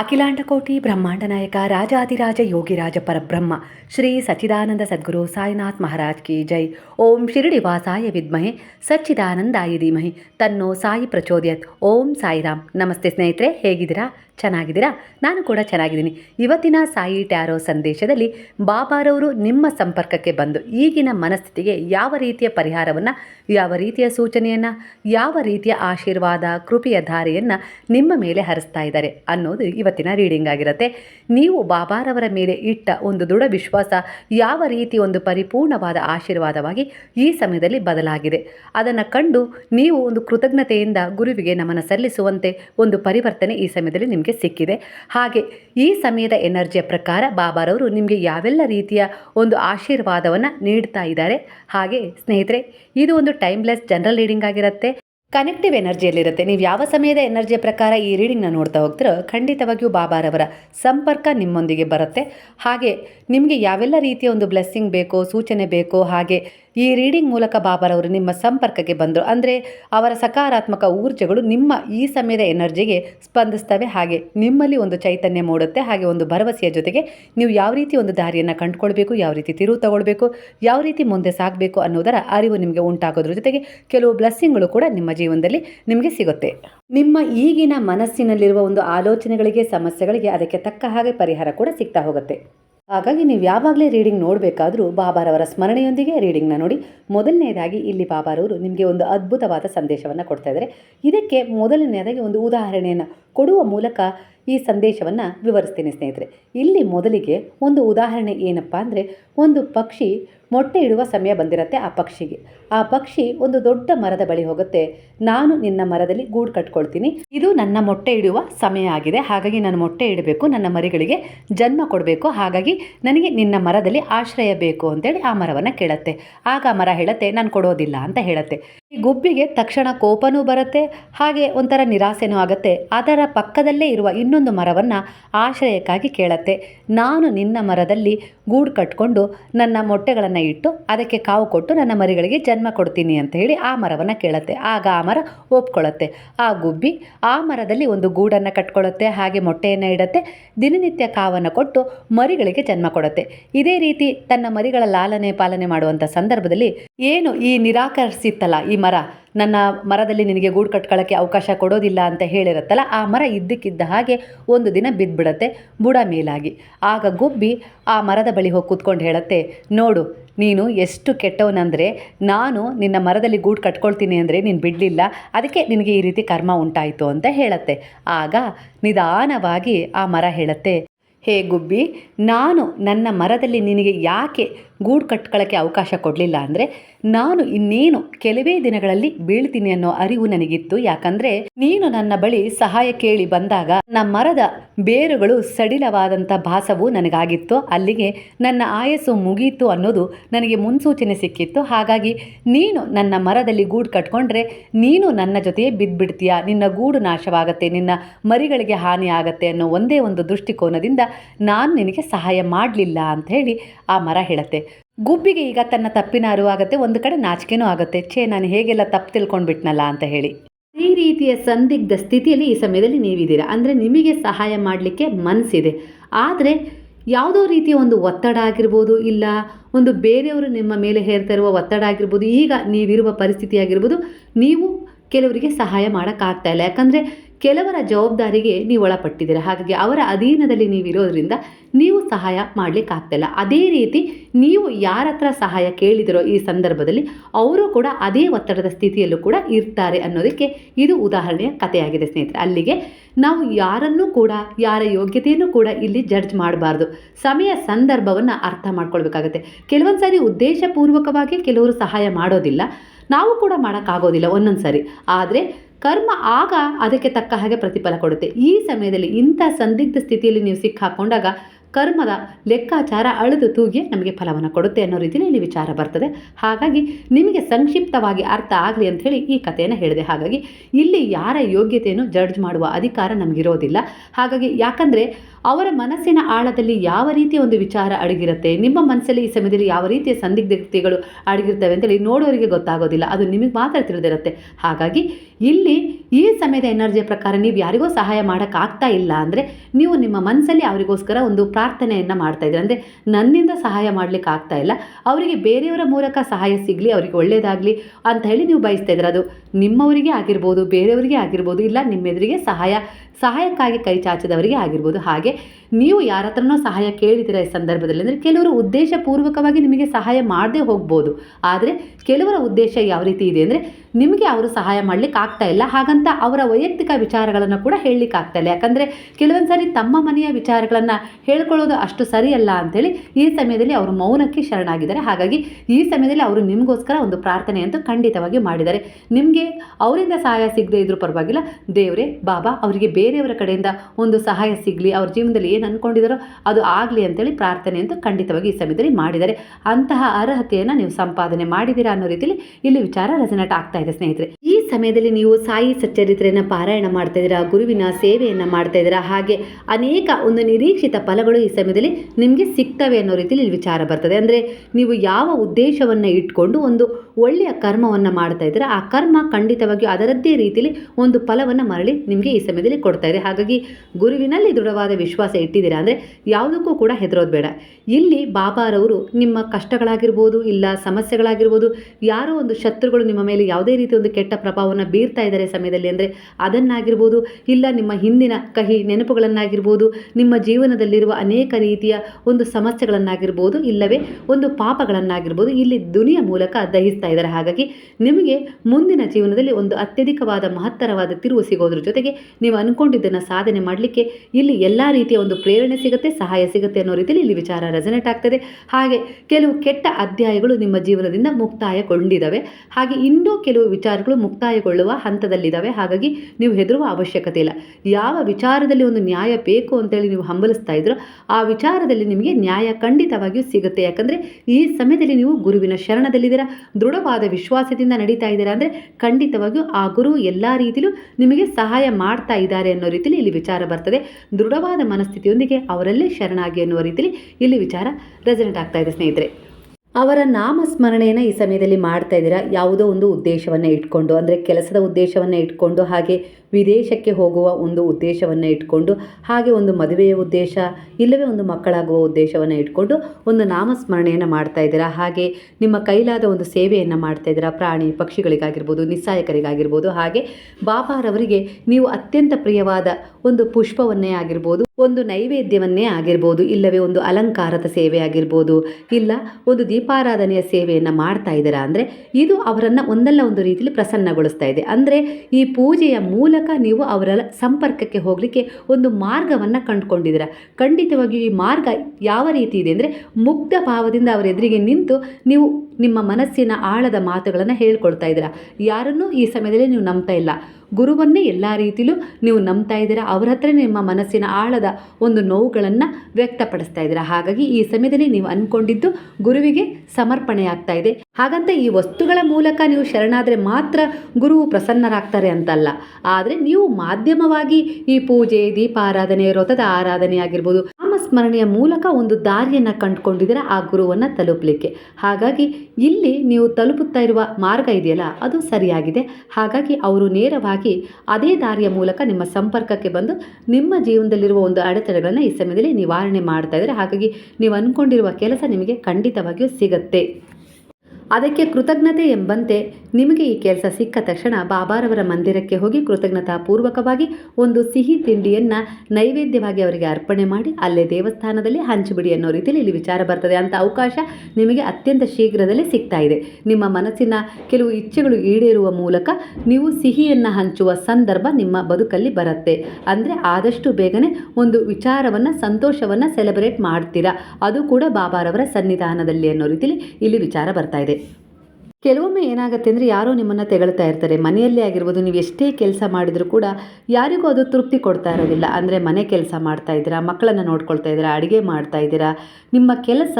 ಅಖಿಲಾಂಡಕೋಟಿ ಬ್ರಹ್ಮಾಂಡ ನಾಯಕ ರಾಜಾದಿರಾಜ ಯೋಗಿರಾಜ ಪರಬ್ರಹ್ಮ, ಶ್ರೀ ಸಚ್ಚಿದಾನಂದ ಸದ್ಗುರು ಸಾಯಿನಾಥ್ ಮಹಾರಾಜ್ ಕಿ ಜೈ. ಓಂ ಶಿರಡಿ ವಾಸಾಯ ವಿದ್ಮಹೆ, ಸಚ್ಚಿದಾನಂದಾಯ ಧೀಮಹಿ. ತನ್ನೋ ಸಾಯಿ ಪ್ರಚೋದಯತ್. ಓಂ ಸಾಯಿರಾಮ್. ನಮಸ್ತೆ ಸ್ನೇಹಿತರೆ, ಹೇಗಿದ್ದೀರಾ? ಚೆನ್ನಾಗಿದ್ದೀರಾ? ನಾನು ಕೂಡ ಚೆನ್ನಾಗಿದ್ದೀನಿ. ಇವತ್ತಿನ ಸಾಯಿ ಟ್ಯಾರೋ ಸಂದೇಶದಲ್ಲಿ ಬಾಬಾರವರು ನಿಮ್ಮ ಸಂಪರ್ಕಕ್ಕೆ ಬಂದು ಈಗಿನ ಮನಸ್ಥಿತಿಗೆ ಯಾವ ರೀತಿಯ ಪರಿಹಾರವನ್ನು, ಯಾವ ರೀತಿಯ ಸೂಚನೆಯನ್ನು, ಯಾವ ರೀತಿಯ ಆಶೀರ್ವಾದ, ಕೃಪೆಯ ಧಾರೆಯನ್ನು ನಿಮ್ಮ ಮೇಲೆ ಹರಿಸ್ತಾ ಇದ್ದಾರೆ ಅನ್ನೋದು ಇವತ್ತಿನ ರೀಡಿಂಗ್ ಆಗಿರುತ್ತೆ. ನೀವು ಬಾಬಾರವರ ಮೇಲೆ ಇಟ್ಟ ಒಂದು ದೃಢ ವಿಶ್ವಾಸ, ಯಾವ ರೀತಿ ಒಂದು ಪರಿಪೂರ್ಣವಾದ ಆಶೀರ್ವಾದವಾಗಿ ಈ ಸಮಯದಲ್ಲಿ ಬದಲಾಗಿದೆ. ಅದನ್ನು ಕಂಡು ನೀವು ಒಂದು ಕೃತಜ್ಞತೆಯಿಂದ ಗುರುವಿಗೆ ನಮನ ಸಲ್ಲಿಸುವಂತೆ ಒಂದು ಪರಿವರ್ತನೆ ಈ ಸಮಯದಲ್ಲಿ ನಿಮಗೆ ಸಿಕ್ಕಿದೆ. ಹಾಗೆ ಈ ಸಮಯದ ಎನರ್ಜಿಯ ಪ್ರಕಾರ ಬಾಬಾರವರು ನಿಮಗೆ ಯಾವೆಲ್ಲ ರೀತಿಯ ಒಂದು ಆಶೀರ್ವಾದವನ್ನು ನೀಡ್ತಾ ಇದ್ದಾರೆ. ಹಾಗೆ ಸ್ನೇಹಿತರೆ, ಇದು ಒಂದು ಟೈಮ್ಲೆಸ್ ಜನರಲ್ ರೀಡಿಂಗ್ ಆಗಿರುತ್ತೆ. ಕನೆಕ್ಟಿವ್ ಎನರ್ಜಿಯಲ್ಲಿರುತ್ತೆ. ನೀವು ಯಾವ ಸಮಯದ ಎನರ್ಜಿಯ ಪ್ರಕಾರ ಈ ರೀಡಿಂಗ್ನ ನೋಡ್ತಾ ಹೋಗ್ತಿರೋ ಖಂಡಿತವಾಗಿಯೂ ಬಾಬಾರವರ ಸಂಪರ್ಕ ನಿಮ್ಮೊಂದಿಗೆ ಬರುತ್ತೆ. ಹಾಗೆ ನಿಮಗೆ ಯಾವೆಲ್ಲ ರೀತಿಯ ಒಂದು ಬ್ಲೆಸ್ಸಿಂಗ್ ಬೇಕೋ, ಸೂಚನೆ ಬೇಕೋ, ಹಾಗೆ ಈ ರೀಡಿಂಗ್ ಮೂಲಕ ಬಾಬಾರವರು ನಿಮ್ಮ ಸಂಪರ್ಕಕ್ಕೆ ಬಂದರು. ಅಂದರೆ ಅವರ ಸಕಾರಾತ್ಮಕ ಊರ್ಜೆಗಳು ನಿಮ್ಮ ಈ ಸಮಯದ ಎನರ್ಜಿಗೆ ಸ್ಪಂದಿಸ್ತವೆ. ಹಾಗೆ ನಿಮ್ಮಲ್ಲಿ ಒಂದು ಚೈತನ್ಯ ಮೂಡುತ್ತೆ. ಹಾಗೆ ಒಂದು ಭರವಸೆಯ ಜೊತೆಗೆ ನೀವು ಯಾವ ರೀತಿ ಒಂದು ದಾರಿಯನ್ನು ಕಂಡುಕೊಳ್ಬೇಕು, ಯಾವ ರೀತಿ ತಿರುವು ತಗೊಳ್ಬೇಕು, ಯಾವ ರೀತಿ ಮುಂದೆ ಸಾಗಬೇಕು ಅನ್ನೋದರ ಅರಿವು ನಿಮಗೆ ಉಂಟಾಗೋದ್ರ ಜೊತೆಗೆ ಕೆಲವು ಬ್ಲೆಸ್ಸಿಂಗ್ಗಳು ಕೂಡ ನಿಮ್ಮ ಜೀವನದಲ್ಲಿ ನಿಮಗೆ ಸಿಗುತ್ತೆ. ನಿಮ್ಮ ಈಗಿನ ಮನಸ್ಸಿನಲ್ಲಿರುವ ಒಂದು ಆಲೋಚನೆಗಳಿಗೆ, ಸಮಸ್ಯೆಗಳಿಗೆ ಅದಕ್ಕೆ ತಕ್ಕ ಹಾಗೆ ಪರಿಹಾರ ಕೂಡ ಸಿಗ್ತಾ ಹೋಗುತ್ತೆ. ಹಾಗಾಗಿ ನೀವು ಯಾವಾಗಲೇ ರೀಡಿಂಗ್ ನೋಡಬೇಕಾದ್ರೂ ಬಾಬಾರವರ ಸ್ಮರಣೆಯೊಂದಿಗೆ ರೀಡಿಂಗ್ನ ನೋಡಿ. ಮೊದಲನೇದಾಗಿ ಇಲ್ಲಿ ಬಾಬಾರವರು ನಿಮಗೆ ಒಂದು ಅದ್ಭುತವಾದ ಸಂದೇಶವನ್ನು ಕೊಡ್ತಾ ಇದ್ದಾರೆ. ಇದಕ್ಕೆ ಮೊದಲನೇದಾಗಿ ಒಂದು ಉದಾಹರಣೆಯನ್ನು ಕೊಡುವ ಮೂಲಕ ಈ ಸಂದೇಶವನ್ನು ವಿವರಿಸ್ತೀನಿ ಸ್ನೇಹಿತರೆ. ಇಲ್ಲಿ ಮೊದಲಿಗೆ ಒಂದು ಉದಾಹರಣೆ ಏನಪ್ಪ ಅಂದರೆ ಒಂದು ಪಕ್ಷಿ ಮೊಟ್ಟೆ ಇಡುವ ಸಮಯ ಬಂದಿರತ್ತೆ ಆ ಪಕ್ಷಿಗೆ. ಆ ಪಕ್ಷಿ ಒಂದು ದೊಡ್ಡ ಮರದ ಬಳಿ ಹೋಗುತ್ತೆ. ನಾನು ನಿನ್ನ ಮರದಲ್ಲಿ ಗೂಡು ಕಟ್ಕೊಳ್ತೀನಿ. ಇದು ನನ್ನ ಮೊಟ್ಟೆ ಇಡುವ ಸಮಯ ಆಗಿದೆ. ಹಾಗಾಗಿ ನಾನು ಮೊಟ್ಟೆ ಇಡಬೇಕು. ನನ್ನ ಮರಿಗಳಿಗೆ ಜನ್ಮ ಕೊಡಬೇಕು. ಹಾಗಾಗಿ ನನಗೆ ನಿನ್ನ ಮರದಲ್ಲಿ ಆಶ್ರಯ ಬೇಕು ಅಂತೇಳಿ ಆ ಮರವನ್ನು ಕೇಳತ್ತೆ. ಆಗ ಮರ ಹೇಳತ್ತೆ, ನಾನು ಕೊಡೋದಿಲ್ಲ ಅಂತ ಹೇಳತ್ತೆ. ಈ ಗುಬ್ಬಿಗೆ ತಕ್ಷಣ ಕೋಪನೂ ಬರುತ್ತೆ, ಹಾಗೆ ಒಂಥರ ನಿರಾಸೆನೂ ಆಗುತ್ತೆ. ಅದರ ಪಕ್ಕದಲ್ಲೇ ಇರುವ ಇನ್ನೊಂದು ಮರವನ್ನು ಆಶ್ರಯಕ್ಕಾಗಿ ಕೇಳತ್ತೆ. ನಾನು ನಿನ್ನ ಮರದಲ್ಲಿ ಗೂಡು ಕಟ್ಕೊಂಡು ನನ್ನ ಮೊಟ್ಟೆಗಳನ್ನು ಇಟ್ಟು ಅದಕ್ಕೆ ಕಾವು ಕೊಟ್ಟು ನನ್ನ ಮರಿಗಳಿಗೆ ಜನ್ಮ ಕೊಡ್ತೀನಿ ಅಂತ ಹೇಳಿ ಆ ಮರವನ್ನು ಕೇಳತ್ತೆ. ಆಗ ಆ ಮರ ಒಪ್ಕೊಳ್ಳುತ್ತೆ ಆ ಗುಬ್ಬಿ ಆ ಮರದಲ್ಲಿ ಒಂದು ಗೂಡನ್ನು ಕಟ್ಕೊಳ್ಳುತ್ತೆ ಹಾಗೆ ಮೊಟ್ಟೆಯನ್ನು ಇಡತ್ತೆ, ದಿನನಿತ್ಯ ಕಾವನ್ನು ಕೊಟ್ಟು ಮರಿಗಳಿಗೆ ಜನ್ಮ ಕೊಡುತ್ತೆ. ಇದೇ ರೀತಿ ತನ್ನ ಮರಿಗಳ ಲಾಲನೆ ಪಾಲನೆ ಮಾಡುವಂಥ ಸಂದರ್ಭದಲ್ಲಿ ಏನು ಈ ನಿರಾಕರಿಸಿತ್ತಲ್ಲ, ಈ ಮರ, ನನ್ನ ಮರದಲ್ಲಿ ನಿನಗೆ ಗೂಡು ಕಟ್ಕೊಳ್ಳೋಕ್ಕೆ ಅವಕಾಶ ಕೊಡೋದಿಲ್ಲ ಅಂತ ಹೇಳಿರುತ್ತಲ್ಲ, ಆ ಮರ ಇದ್ದಕ್ಕಿದ್ದ ಹಾಗೆ ಒಂದು ದಿನ ಬಿದ್ದುಬಿಡತ್ತೆ, ಬುಡ ಮೇಲಾಗಿ. ಆಗ ಗುಬ್ಬಿ ಆ ಮರದ ಬಳಿ ಹೋಗಿ ಕೂತ್ಕೊಂಡು ಹೇಳುತ್ತೆ, ನೋಡು, ನೀನು ಎಷ್ಟು ಕೆಟ್ಟವನಂದರೆ, ನಾನು ನಿನ್ನ ಮರದಲ್ಲಿ ಗೂಡು ಕಟ್ಕೊಳ್ತೀನಿ ಅಂದರೆ ನೀನು ಬಿಡಲಿಲ್ಲ, ಅದಕ್ಕೆ ನಿನಗೆ ಈ ರೀತಿ ಕರ್ಮ ಉಂಟಾಯಿತು ಅಂತ ಹೇಳತ್ತೆ. ಆಗ ನಿಧಾನವಾಗಿ ಆ ಮರ ಹೇಳತ್ತೆ, ಹೇ ಗುಬ್ಬಿ, ನಾನು ನನ್ನ ಮರದಲ್ಲಿ ನಿನಗೆ ಯಾಕೆ ಗೂಡು ಕಟ್ಕೊಳ್ಳೋಕ್ಕೆ ಅವಕಾಶ ಕೊಡಲಿಲ್ಲ ಅಂದರೆ ನಾನು ಇನ್ನೇನು ಕೆಲವೇ ದಿನಗಳಲ್ಲಿ ಬೀಳ್ತೀನಿ ಅನ್ನೋ ಅರಿವು ನನಗಿತ್ತು. ಯಾಕಂದರೆ ನೀನು ನನ್ನ ಬಳಿ ಸಹಾಯ ಕೇಳಿ ಬಂದಾಗ ನಮ್ಮ ಮರದ ಬೇರುಗಳು ಸಡಿಲವಾದಂಥ ಭಾಸವು ನನಗಾಗಿತ್ತು. ಅಲ್ಲಿಗೆ ನನ್ನ ಆಯಸ್ಸು ಮುಗಿಯಿತು ಅನ್ನೋದು ನನಗೆ ಮುನ್ಸೂಚನೆ ಸಿಕ್ಕಿತ್ತು. ಹಾಗಾಗಿ ನೀನು ನನ್ನ ಮರದಲ್ಲಿ ಗೂಡು ಕಟ್ಕೊಂಡ್ರೆ ನೀನು ನನ್ನ ಜೊತೆಯೇ ಬಿದ್ದುಬಿಡ್ತೀಯ ನಿನ್ನ ಗೂಡು ನಾಶವಾಗತ್ತೆ, ನಿನ್ನ ಮರಿಗಳಿಗೆ ಹಾನಿ ಆಗತ್ತೆ ಅನ್ನೋ ಒಂದೇ ಒಂದು ದೃಷ್ಟಿಕೋನದಿಂದ ನಾನು ನಿನಗೆ ಸಹಾಯ ಮಾಡಲಿಲ್ಲ ಅಂತ ಹೇಳಿ ಆ ಮರ ಹೇಳುತ್ತೆ. ಗುಬ್ಬಿಗೆ ಈಗ ತನ್ನ ತಪ್ಪಿನ ಅರಿವಾಗುತ್ತೆ, ಒಂದು ಕಡೆ ನಾಚಿಕೆನೂ ಆಗುತ್ತೆ. ಛೇ, ನಾನು ಹೇಗೆಲ್ಲ ತಪ್ಪು ತಿಳ್ಕೊಂಡ್ಬಿಟ್ನಲ್ಲ ಅಂತ ಹೇಳಿ. ಈ ರೀತಿಯ ಸಂದಿಗ್ಧ ಸ್ಥಿತಿಯಲ್ಲಿ ಈ ಸಮಯದಲ್ಲಿ ನೀವಿದ್ದೀರಾ? ಅಂದರೆ ನಿಮಗೆ ಸಹಾಯ ಮಾಡಲಿಕ್ಕೆ ಮನಸ್ಸಿದೆ ಆದರೆ ಯಾವುದೋ ರೀತಿಯ ಒಂದು ಒತ್ತಡ ಆಗಿರ್ಬೋದು, ಇಲ್ಲ ಒಂದು ಬೇರೆಯವರು ನಿಮ್ಮ ಮೇಲೆ ಹೇರ್ತಾ ಇರುವ ಒತ್ತಡ ಆಗಿರ್ಬೋದು, ಈಗ ನೀವಿರುವ ಪರಿಸ್ಥಿತಿ ಆಗಿರ್ಬೋದು, ನೀವು ಕೆಲವರಿಗೆ ಸಹಾಯ ಮಾಡೋಕ್ಕಾಗ್ತಾ ಇಲ್ಲ. ಯಾಕಂದರೆ ಕೆಲವರ ಜವಾಬ್ದಾರಿಗೆ ನೀವು ಒಳಪಟ್ಟಿದ್ದೀರ. ಹಾಗಾಗಿ ಅವರ ಅಧೀನದಲ್ಲಿ ನೀವಿರೋದ್ರಿಂದ ನೀವು ಸಹಾಯ ಮಾಡಲಿಕ್ಕಾಗ್ತಿಲ್ಲ. ಅದೇ ರೀತಿ ನೀವು ಯಾರ ಹತ್ರ ಸಹಾಯ ಕೇಳಿದಿರೋ ಈ ಸಂದರ್ಭದಲ್ಲಿ ಅವರು ಕೂಡ ಅದೇ ಒತ್ತಡದ ಸ್ಥಿತಿಯಲ್ಲೂ ಕೂಡ ಇರ್ತಾರೆ ಅನ್ನೋದಕ್ಕೆ ಇದು ಉದಾಹರಣೆಯ ಕಥೆಯಾಗಿದೆ ಸ್ನೇಹಿತರೆ. ಅಲ್ಲಿಗೆ ನಾವು ಯಾರನ್ನೂ ಕೂಡ, ಯಾರ ಯೋಗ್ಯತೆಯನ್ನು ಕೂಡ ಇಲ್ಲಿ ಜಡ್ಜ್ ಮಾಡಬಾರ್ದು. ಸಮಯ, ಸಂದರ್ಭವನ್ನು ಅರ್ಥ ಮಾಡ್ಕೊಳ್ಬೇಕಾಗುತ್ತೆ. ಕೆಲವೊಂದು ಸಾರಿ ಉದ್ದೇಶಪೂರ್ವಕವಾಗಿ ಕೆಲವರು ಸಹಾಯ ಮಾಡೋದಿಲ್ಲ. ನಾವು ಕೂಡ ಮಾಡೋಕ್ಕಾಗೋದಿಲ್ಲ ಒಂದೊಂದು ಸಾರಿ. ಆದರೆ ಕರ್ಮ ಆಗ ಅದಕ್ಕೆ ತಕ್ಕ ಹಾಗೆ ಪ್ರತಿಫಲ ಕೊಡುತ್ತೆ. ಈ ಸಮಯದಲ್ಲಿ ಇಂಥ ಸಂದಿಗ್ಧ ಸ್ಥಿತಿಯಲ್ಲಿ ನೀವು ಸಿಕ್ಕಾಕೊಂಡಾಗ ಕರ್ಮದ ಲೆಕ್ಕಾಚಾರ ಅಳೆದು ತೂಗಿ ನಮಗೆ ಫಲವನ್ನು ಕೊಡುತ್ತೆ ಅನ್ನೋ ರೀತಿಯಲ್ಲಿ ಇಲ್ಲಿ ವಿಚಾರ ಬರ್ತದೆ. ಹಾಗಾಗಿ ನಿಮಗೆ ಸಂಕ್ಷಿಪ್ತವಾಗಿ ಅರ್ಥ ಆಗಲಿ ಅಂಥೇಳಿ ಈ ಕಥೆಯನ್ನು ಹೇಳಿದೆ. ಹಾಗಾಗಿ ಇಲ್ಲಿ ಯಾರ ಯೋಗ್ಯತೆಯನ್ನು ಜಡ್ಜ್ ಮಾಡುವ ಅಧಿಕಾರ ನಮಗಿರೋದಿಲ್ಲ. ಹಾಗಾಗಿ ಯಾಕಂದರೆ ಅವರ ಮನಸ್ಸಿನ ಆಳದಲ್ಲಿ ಯಾವ ರೀತಿಯ ಒಂದು ವಿಚಾರ ಅಡಗಿರುತ್ತೆ, ನಿಮ್ಮ ಮನಸ್ಸಲ್ಲಿ ಈ ಸಮಯದಲ್ಲಿ ಯಾವ ರೀತಿಯ ಸಂದಿಗ್ಧತೆಗಳು ಅಡಗಿರ್ತವೆ ಅಂತೇಳಿ ನೋಡೋರಿಗೆ ಗೊತ್ತಾಗೋದಿಲ್ಲ. ಅದು ನಿಮಗೆ ಮಾತ್ರ ತಿಳಿದಿರುತ್ತೆ. ಹಾಗಾಗಿ ಇಲ್ಲಿ ಈ ಸಮಯದ ಎನರ್ಜಿಯ ಪ್ರಕಾರ ನೀವು ಯಾರಿಗೋ ಸಹಾಯ ಮಾಡೋಕ್ಕಾಗ್ತಾ ಇಲ್ಲ ಅಂದರೆ ನೀವು ನಿಮ್ಮ ಮನಸ್ಸಲ್ಲಿ ಅವರಿಗೋಸ್ಕರ ಒಂದು ಪ್ರಾರ್ಥನೆಯನ್ನು ಮಾಡ್ತಾ ಇದ್ದೀರಿ. ಅಂದರೆ ನನ್ನಿಂದ ಸಹಾಯ ಮಾಡಲಿಕ್ಕೆ ಆಗ್ತಾ ಇಲ್ಲ. ಅವರಿಗೆ ಬೇರೆಯವರ ಮೂಲಕ ಸಹಾಯ ಸಿಗಲಿ, ಅವರಿಗೆ ಒಳ್ಳೆಯದಾಗಲಿ ಅಂತ ಹೇಳಿ ನೀವು ಬಯಸ್ತಾ ಇದ್ದೀರ. ಅದು ನಿಮ್ಮವರಿಗೆ ಆಗಿರ್ಬೋದು, ಬೇರೆಯವರಿಗೆ ಆಗಿರ್ಬೋದು, ಇಲ್ಲ ನಿಮ್ಮೆದುರಿಗೆ ಸಹಾಯ, ಸಹಾಯಕ್ಕಾಗಿ ಕೈ ಚಾಚಿದವರಿಗೆ ಆಗಿರ್ಬೋದು ಹಾಗೆ ನೀವು ಯಾರ ಹತ್ರನೋ ಸಹಾಯ ಕೇಳಿದಿರ ಈ ಸಂದರ್ಭದಲ್ಲಿ ಅಂದರೆ ಕೆಲವರು ಉದ್ದೇಶಪೂರ್ವಕವಾಗಿ ನಿಮಗೆ ಸಹಾಯ ಮಾಡದೇ ಹೋಗ್ಬೋದು. ಆದರೆ ಕೆಲವರ ಉದ್ದೇಶ ಯಾವ ರೀತಿ ಇದೆ ಅಂದರೆ ನಿಮಗೆ ಅವರು ಸಹಾಯ ಮಾಡಲಿಕ್ಕೆ ಆಗ್ತಾ ಇಲ್ಲ, ಹಾಗಂತ ಅವರ ವೈಯಕ್ತಿಕ ವಿಚಾರಗಳನ್ನು ಕೂಡ ಹೇಳಲಿಕ್ಕೆ ಆಗ್ತಾ ಇಲ್ಲ. ಯಾಕಂದರೆ ಕೆಲವೊಂದು ಸಾರಿ ತಮ್ಮ ಮನೆಯ ವಿಚಾರಗಳನ್ನು ಹೇಳ್ಕೊಳ್ಳೋದು ಅಷ್ಟು ಸರಿಯಲ್ಲ ಅಂಥೇಳಿ ಈ ಸಮಯದಲ್ಲಿ ಅವರು ಮೌನಕ್ಕೆ ಶರಣಾಗಿದ್ದಾರೆ. ಹಾಗಾಗಿ ಈ ಸಮಯದಲ್ಲಿ ಅವರು ನಿಮಗೋಸ್ಕರ ಒಂದು ಪ್ರಾರ್ಥನೆ ಅಂತೂ ಖಂಡಿತವಾಗಿ ಮಾಡಿದ್ದಾರೆ. ನಿಮಗೆ ಅವರಿಂದ ಸಹಾಯ ಸಿಗದೆ ಇದ್ರೂ ಪರವಾಗಿಲ್ಲ. ದೇವರೇ, ಬಾಬಾ, ಅವರಿಗೆ ಬೇರೆಯವರ ಕಡೆಯಿಂದ ಒಂದು ಸಹಾಯ ಸಿಗಲಿ, ಅವ್ರ ಜೀವನದಲ್ಲಿ ಏನು ಅಂದ್ಕೊಂಡಿದ್ದಾರೋ ಅದು ಆಗಲಿ ಅಂತೇಳಿ ಪ್ರಾರ್ಥನೆ ಅಂತ ಖಂಡಿತವಾಗಿ ಈ ಸಮಯದಲ್ಲಿ ಮಾಡಿದ್ದಾರೆ. ಅಂತಹ ಅರ್ಹತೆಯನ್ನು ನೀವು ಸಂಪಾದನೆ ಮಾಡಿದ್ದೀರಾ ಅನ್ನೋ ರೀತಿಯಲ್ಲಿ ಇಲ್ಲಿ ವಿಚಾರ ರೆಸನೇಟ್ ಆಗ್ತಾ ಇದೆ ಸ್ನೇಹಿತರೆ. ಈ ಸಮಯದಲ್ಲಿ ನೀವು ಸಾಯಿ ಸಚ್ಚರಿತ್ರೆಯನ್ನು ಪಾರಾಯಣ ಮಾಡ್ತಾ ಇದ್ದೀರಾ, ಗುರುವಿನ ಸೇವೆಯನ್ನು ಮಾಡ್ತಾ ಇದ್ದೀರಾ, ಹಾಗೆ ಅನೇಕ ಒಂದು ನಿರೀಕ್ಷಿತ ಫಲಗಳು ಈ ಸಮಯದಲ್ಲಿ ನಿಮಗೆ ಸಿಗ್ತವೆ ಅನ್ನೋ ರೀತಿಯಲ್ಲಿ ಇಲ್ಲಿ ವಿಚಾರ ಬರ್ತದೆ. ಅಂದರೆ ನೀವು ಯಾವ ಉದ್ದೇಶವನ್ನು ಇಟ್ಕೊಂಡು ಒಂದು ಒಳ್ಳೆಯ ಕರ್ಮವನ್ನು ಮಾಡ್ತಾ ಇದ್ದೀರಾ, ಆ ಕರ್ಮ ಖಂಡಿತವಾಗಿಯೂ ಅದರದ್ದೇ ರೀತಿಯಲ್ಲಿ ಒಂದು ಫಲವನ್ನು ಮರಳಿ ನಿಮಗೆ ಈ ಸಮಯದಲ್ಲಿ ಕೊಡ್ತಾ ಇದೆ. ಹಾಗಾಗಿ ಗುರುವಿನಲ್ಲಿ ದೃಢವಾದ ವಿಶ್ವಾಸ ಇಟ್ಟಿದ್ದೀರಾ ಅಂದರೆ ಯಾವುದಕ್ಕೂ ಕೂಡ ಹೆದರೋದು ಬೇಡ. ಇಲ್ಲಿ ಬಾಬಾರವರು ನಿಮ್ಮ ಕಷ್ಟಗಳಾಗಿರ್ಬೋದು, ಇಲ್ಲ ಸಮಸ್ಯೆಗಳಾಗಿರ್ಬೋದು, ಯಾರೋ ಒಂದು ಶತ್ರುಗಳು ನಿಮ್ಮ ಮೇಲೆ ಯಾವುದೇ ರೀತಿ ಒಂದು ಕೆಟ್ಟ ಪ್ರಭಾವವನ್ನು ಬೀರ್ತಾ ಇದ್ದಾರೆ ಸಮಯದಲ್ಲಿ ಅಂದರೆ ಅದನ್ನಾಗಿರ್ಬೋದು, ಇಲ್ಲ ನಿಮ್ಮ ಹಿಂದಿನ ಕಹಿ ನೆನಪುಗಳನ್ನಾಗಿರ್ಬೋದು, ನಿಮ್ಮ ಜೀವನದಲ್ಲಿರುವ ಅನೇಕ ರೀತಿಯ ಒಂದು ಸಮಸ್ಯೆಗಳನ್ನಾಗಿರ್ಬೋದು, ಇಲ್ಲವೇ ಒಂದು ಪಾಪಗಳನ್ನಾಗಿರ್ಬೋದು ಇಲ್ಲಿ ದುನಿಯ ಮೂಲಕ ದಹಿಸ್ತಾ ಇದ್ದಾರೆ. ಹಾಗಾಗಿ ನಿಮಗೆ ಮುಂದಿನ ಜೀವನದಲ್ಲಿ ಒಂದು ಅತ್ಯಧಿಕವಾದ ಮಹತ್ತರವಾದ ತಿರುವು ಸಿಗೋದ್ರ ಜೊತೆಗೆ ನೀವು ಅನ್ಕೊಂಡಿದ್ದನ್ನು ಸಾಧನೆ ಮಾಡಲಿಕ್ಕೆ ಇಲ್ಲಿ ಎಲ್ಲ ರೀತಿಯ ಒಂದು ಪ್ರೇರಣೆ ಸಿಗುತ್ತೆ, ಸಹಾಯ ಸಿಗುತ್ತೆ ಅನ್ನೋ ರೀತಿಯಲ್ಲಿ ಇಲ್ಲಿ ವಿಚಾರ ರೆಸನೆಟ್ ಆಗ್ತದೆ. ಹಾಗೆ ಕೆಲವು ಕೆಟ್ಟ ಅಧ್ಯಾಯಗಳು ನಿಮ್ಮ ಜೀವನದಿಂದ ಮುಕ್ತಾಯಗೊಂಡಿದ್ದಾವೆ ಹಾಗೆ ಇನ್ನೂ ಕೆಲವು ವಿಚಾರಗಳು ಮುಕ್ತಾಯಗೊಳ್ಳುವ ಹಂತದಲ್ಲಿದ್ದಾವೆ ಹಾಗಾಗಿ ನೀವು ಹೆದರುವ ಅವಶ್ಯಕತೆ ಇಲ್ಲ. ಯಾವ ವಿಚಾರದಲ್ಲಿ ಒಂದು ನ್ಯಾಯ ಬೇಕು ಅಂತೇಳಿ ನೀವು ಹಂಬಲಿಸ್ತಾ ಇದ್ರೋ ಆ ವಿಚಾರದಲ್ಲಿ ನಿಮಗೆ ನ್ಯಾಯ ಖಂಡಿತವಾಗಿಯೂ ಸಿಗುತ್ತೆ. ಯಾಕಂದರೆ ಈ ಸಮಯದಲ್ಲಿ ನೀವು ಗುರುವಿನ ಶರಣದಲ್ಲಿದ್ದೀರಾ, ದೃಢವಾದ ವಿಶ್ವಾಸದಿಂದ ನಡೀತಾ ಇದ್ದೀರಾ ಅಂದರೆ ಖಂಡಿತವಾಗಿಯೂ ಆ ಗುರು ಎಲ್ಲ ರೀತಿಯಲ್ಲೂ ನಿಮಗೆ ಸಹಾಯ ಮಾಡ್ತಾ ಇದ್ದಾರೆ ಅನ್ನೋ ರೀತಿಯಲ್ಲಿ ಇಲ್ಲಿ ವಿಚಾರ ಬರ್ತದೆ. ದೃಢವಾದ ಮನಸ್ಥಿತಿಯೊಂದಿಗೆ ಅವರಲ್ಲೇ ಶರಣಾಗಿ ಅನ್ನುವ ರೀತಿಯಲ್ಲಿ ಇಲ್ಲಿ ವಿಚಾರ ರೆಸಿಡೆಂಟ್ ಆಗ್ತಾ ಇದೆ ಸ್ನೇಹಿತರೆ. ಅವರ ನಾಮಸ್ಮರಣೆಯನ್ನು ಈ ಸಮಯದಲ್ಲಿ ಮಾಡ್ತಾ ಇದ್ದೀರಾ? ಯಾವುದೋ ಒಂದು ಉದ್ದೇಶವನ್ನು ಇಟ್ಕೊಂಡು, ಅಂದರೆ ಕೆಲಸದ ಉದ್ದೇಶವನ್ನು ಇಟ್ಕೊಂಡು, ಹಾಗೆ ವಿದೇಶಕ್ಕೆ ಹೋಗುವ ಒಂದು ಉದ್ದೇಶವನ್ನು ಇಟ್ಕೊಂಡು, ಹಾಗೆ ಒಂದು ಮದುವೆಯ ಉದ್ದೇಶ, ಇಲ್ಲವೇ ಒಂದು ಮಕ್ಕಳಾಗುವ ಉದ್ದೇಶವನ್ನು ಇಟ್ಕೊಂಡು ಒಂದು ನಾಮಸ್ಮರಣೆಯನ್ನು ಮಾಡ್ತಾ ಇದ್ದೀರಾ? ಹಾಗೆ ನಿಮ್ಮ ಕೈಲಾದ ಒಂದು ಸೇವೆಯನ್ನು ಮಾಡ್ತಾ ಇದ್ದೀರಾ? ಪ್ರಾಣಿ ಪಕ್ಷಿಗಳಿಗಾಗಿರ್ಬೋದು, ನಿಸ್ಸಾಯಕರಿಗಾಗಿರ್ಬೋದು, ಹಾಗೆ ಬಾಬಾರವರಿಗೆ ನೀವು ಅತ್ಯಂತ ಪ್ರಿಯವಾದ ಒಂದು ಪುಷ್ಪವನ್ನೇ ಆಗಿರ್ಬೋದು, ಒಂದು ನೈವೇದ್ಯವನ್ನೇ ಆಗಿರ್ಬೋದು, ಇಲ್ಲವೇ ಒಂದು ಅಲಂಕಾರದ ಸೇವೆ ಆಗಿರ್ಬೋದು, ಇಲ್ಲ ಒಂದು ದೀಪಾರಾಧನೆಯ ಸೇವೆಯನ್ನು ಮಾಡ್ತಾ ಇದ್ದೀರಾ ಅಂದರೆ ಇದು ಅವರನ್ನು ಒಂದಲ್ಲ ಒಂದು ರೀತಿಯಲ್ಲಿ ಪ್ರಸನ್ನಗೊಳಿಸ್ತಾ ಇದೆ. ಅಂದರೆ ಈ ಪೂಜೆಯ ಮೂಲಕ ನೀವು ಅವರ ಸಂಪರ್ಕಕ್ಕೆ ಹೋಗಲಿಕ್ಕೆ ಒಂದು ಮಾರ್ಗವನ್ನು ಕಂಡುಕೊಂಡಿದ್ದೀರಾ. ಖಂಡಿತವಾಗಿಯೂ ಈ ಮಾರ್ಗ ಯಾವ ರೀತಿ ಇದೆ ಅಂದರೆ ಮುಗ್ಧ ಭಾವದಿಂದ ಅವರ ಎದುರಿಗೆ ನಿಂತು ನೀವು ನಿಮ್ಮ ಮನಸ್ಸಿನ ಆಳದ ಮಾತುಗಳನ್ನು ಹೇಳ್ಕೊಳ್ತಾ ಇದ್ದೀರಾ. ಯಾರನ್ನೂ ಈ ಸಮಯದಲ್ಲಿ ನೀವು ನಂಬ್ತಾ ಇಲ್ಲ. ಗುರುವನ್ನೇ ಎಲ್ಲ ರೀತಿಲೂ ನೀವು ನಂಬ್ತಾ ಇದ್ದೀರಾ. ಅವ್ರ ಹತ್ರ ನಿಮ್ಮ ಮನಸ್ಸಿನ ಆಳದ ಒಂದು ನೋವುಗಳನ್ನು ವ್ಯಕ್ತಪಡಿಸ್ತಾ ಇದ್ದೀರಾ. ಹಾಗಾಗಿ ಈ ಸಮಯದಲ್ಲಿ ನೀವು ಅಂದ್ಕೊಂಡಿದ್ದು ಗುರುವಿಗೆ ಸಮರ್ಪಣೆ ಆಗ್ತಾ ಇದೆ. ಹಾಗಂತ ಈ ವಸ್ತುಗಳ ಮೂಲಕ ನೀವು ಶರಣಾದರೆ ಮಾತ್ರ ಗುರುವು ಪ್ರಸನ್ನರಾಗ್ತಾರೆ ಅಂತಲ್ಲ. ಆದರೆ ನೀವು ಮಾಧ್ಯಮವಾಗಿ ಈ ಪೂಜೆ, ದೀಪಾರಾಧನೆ ವ್ರತದ ಆರಾಧನೆ ಆಗಿರ್ಬೋದು ನಾಮಸ್ಮರಣೆಯ ಮೂಲಕ ಒಂದು ದಾರಿಯನ್ನು ಕಂಡುಕೊಂಡಿದ್ದೀರ ಆ ಗುರುವನ್ನು ತಲುಪಲಿಕ್ಕೆ. ಹಾಗಾಗಿ ಇಲ್ಲಿ ನೀವು ತಲುಪುತ್ತಾ ಇರುವ ಮಾರ್ಗ ಇದೆಯಲ್ಲ, ಅದು ಸರಿಯಾಗಿದೆ. ಹಾಗಾಗಿ ಅವರು ನೇರವಾಗಿ ಅದೇ ದಾರಿಯ ಮೂಲಕ ನಿಮ್ಮ ಸಂಪರ್ಕಕ್ಕೆ ಬಂದು ನಿಮ್ಮ ಜೀವನದಲ್ಲಿರುವ ಒಂದು ಅಡೆತಡೆಗಳನ್ನು ಈ ಸಮಯದಲ್ಲಿ ನಿವಾರಣೆ ಮಾಡ್ತಾ ಇದ್ದಾರೆ. ಹಾಗಾಗಿ ನೀವು ಅಂದ್ಕೊಂಡಿರುವ ಕೆಲಸ ನಿಮಗೆ ಖಂಡಿತವಾಗಿಯೂ ಸಿಗತ್ತೆ. ಅದಕ್ಕೆ ಕೃತಜ್ಞತೆ ಎಂಬಂತೆ ನಿಮಗೆ ಈ ಕೆಲಸ ಸಿಕ್ಕ ತಕ್ಷಣ ಬಾಬಾರವರ ಮಂದಿರಕ್ಕೆ ಹೋಗಿ ಕೃತಜ್ಞತಾ ಪೂರ್ವಕವಾಗಿ ಒಂದು ಸಿಹಿ ತಿಂಡಿಯನ್ನು ನೈವೇದ್ಯವಾಗಿ ಅವರಿಗೆ ಅರ್ಪಣೆ ಮಾಡಿ ಅಲ್ಲೇ ದೇವಸ್ಥಾನದಲ್ಲಿ ಹಂಚಿಬಿಡಿ ಅನ್ನೋ ರೀತಿಯಲ್ಲಿ ಇಲ್ಲಿ ವಿಚಾರ ಬರ್ತದೆ. ಅಂತ ಅವಕಾಶ ನಿಮಗೆ ಅತ್ಯಂತ ಶೀಘ್ರದಲ್ಲಿ ಸಿಗ್ತಾ ಇದೆ. ನಿಮ್ಮ ಮನಸ್ಸಿನ ಕೆಲವು ಇಚ್ಛೆಗಳು ಈಡೇರುವ ಮೂಲಕ ನೀವು ಸಿಹಿಯನ್ನು ಹಂಚುವ ಸಂದರ್ಭ ನಿಮ್ಮ ಬದುಕಲ್ಲಿ ಬರುತ್ತೆ. ಅಂದರೆ ಆದಷ್ಟು ಬೇಗನೆ ಒಂದು ವಿಚಾರವನ್ನು, ಸಂತೋಷವನ್ನು ಸೆಲೆಬ್ರೇಟ್ ಮಾಡ್ತೀರಾ? ಅದು ಕೂಡ ಬಾಬಾರವರ ಸನ್ನಿಧಾನದಲ್ಲಿ ಅನ್ನೋ ರೀತಿಯಲ್ಲಿ ಇಲ್ಲಿ ವಿಚಾರ ಬರ್ತಾ ಇದೆ. ಕೆಲವೊಮ್ಮೆ ಏನಾಗುತ್ತೆ ಅಂದರೆ ಯಾರೋ ನಿಮ್ಮನ್ನು ತೆಗಳ್ತಾ ಇರ್ತಾರೆ. ಮನೆಯಲ್ಲೇ ಆಗಿರ್ಬೋದು, ನೀವು ಎಷ್ಟೇ ಕೆಲಸ ಮಾಡಿದರೂ ಕೂಡ ಯಾರಿಗೂ ಅದು ತೃಪ್ತಿ ಕೊಡ್ತಾ ಇರೋದಿಲ್ಲ. ಅಂದರೆ ಮನೆ ಕೆಲಸ ಮಾಡ್ತಾ ಇದ್ದೀರಾ, ಮಕ್ಕಳನ್ನು ನೋಡ್ಕೊಳ್ತಾ ಇದ್ದೀರಾ, ಅಡುಗೆ ಮಾಡ್ತಾ ಇದ್ದೀರಾ, ನಿಮ್ಮ ಕೆಲಸ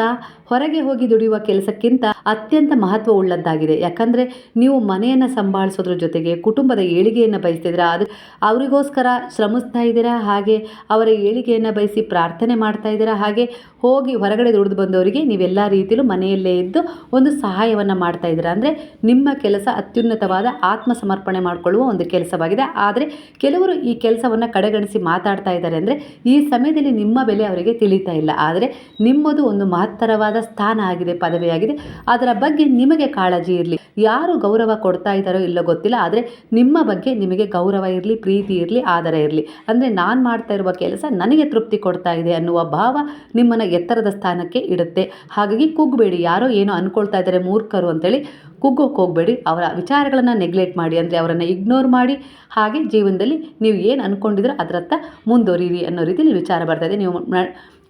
ಹೊರಗೆ ಹೋಗಿ ದುಡಿಯುವ ಕೆಲಸಕ್ಕಿಂತ ಅತ್ಯಂತ ಮಹತ್ವ ಉಳ್ಳದ್ದಾಗಿದೆ ಯಾಕಂದರೆ ನೀವು ಮನೆಯನ್ನು ಸಂಭಾಳಿಸೋದ್ರ ಜೊತೆಗೆ ಕುಟುಂಬದ ಏಳಿಗೆಯನ್ನು ಬಯಸ್ತಿದ್ದೀರಾ, ಅದು ಅವರಿಗೋಸ್ಕರ ಶ್ರಮಿಸ್ತಾ ಇದ್ದೀರಾ, ಹಾಗೆ ಅವರ ಏಳಿಗೆಯನ್ನು ಬಯಸಿ ಪ್ರಾರ್ಥನೆ ಮಾಡ್ತಾ ಇದ್ದೀರಾ, ಹಾಗೆ ಹೋಗಿ ಹೊರಗಡೆ ದುಡಿದು ಬಂದವರಿಗೆ ನೀವೆಲ್ಲ ರೀತಿಯಲ್ಲೂ ಮನೆಯಲ್ಲೇ ಇದ್ದು ಒಂದು ಸಹಾಯವನ್ನು ಮಾಡ್ತಾ ಇದ್ದೀರಾ. ಅಂದರೆ ನಿಮ್ಮ ಕೆಲಸ ಅತ್ಯುನ್ನತವಾದ ಆತ್ಮ ಸಮರ್ಪಣೆ ಮಾಡಿಕೊಳ್ಳುವ ಒಂದು ಕೆಲಸವಾಗಿದೆ. ಆದರೆ ಕೆಲವರು ಈ ಕೆಲಸವನ್ನು ಕಡೆಗಣಿಸಿ ಮಾತಾಡ್ತಾ ಇದ್ದಾರೆ ಅಂದರೆ ಈ ಸಮಯದಲ್ಲಿ ನಿಮ್ಮ ಬೆಲೆ ಅವರಿಗೆ ತಿಳಿತಾ ಇಲ್ಲ. ಆದರೆ ನಿಮ್ಮದು ಒಂದು ಮಹತ್ತರವಾದ ಸ್ಥಾನ ಆಗಿದೆ, ಪದವಿಯಾಗಿದೆ. ಅದರ ಬಗ್ಗೆ ನಿಮಗೆ ಕಾಳಜಿ ಇರಲಿ. ಯಾರು ಗೌರವ ಕೊಡ್ತಾ ಇದ್ದಾರೋ ಇಲ್ಲೋ ಗೊತ್ತಿಲ್ಲ. ಆದರೆ ನಿಮ್ಮ ಬಗ್ಗೆ ನಿಮಗೆ ಗೌರವ ಇರಲಿ, ಪ್ರೀತಿ ಇರಲಿ, ಆದರ ಇರಲಿ. ಅಂದರೆ ನಾನು ಮಾಡ್ತಾ ಇರುವ ಕೆಲಸ ನನಗೆ ತೃಪ್ತಿ ಕೊಡ್ತಾ ಇದೆ ಅನ್ನುವ ಭಾವ ನಿಮ್ಮನ್ನು ಎತ್ತರದ ಸ್ಥಾನಕ್ಕೆ ಇಡುತ್ತೆ. ಹಾಗಾಗಿ ಕುಗ್ಬೇಡಿ. ಯಾರೋ ಏನೋ ಅಂದ್ಕೊಳ್ತಾ ಇದ್ದಾರೆ, ಮೂರ್ಖರು ಅಂತೇಳಿ ಕುಗ್ಗೋಕೆ ಹೋಗಬೇಡಿ, ಅವರ ವಿಚಾರಗಳನ್ನು ನೆಗ್ಲೆಕ್ಟ್ ಮಾಡಿ, ಅಂದರೆ ಅವರನ್ನು ಇಗ್ನೋರ್ ಮಾಡಿ, ಹಾಗೆ ಜೀವನದಲ್ಲಿ ನೀವು ಏನು ಅಂದ್ಕೊಂಡಿದ್ರೋ ಅದರತ್ತ ಮುಂದುವರಿರಿ ಅನ್ನೋ ರೀತಿಯಲ್ಲಿ ವಿಚಾರ ಬರ್ತಾಯಿದೆ ನೀವು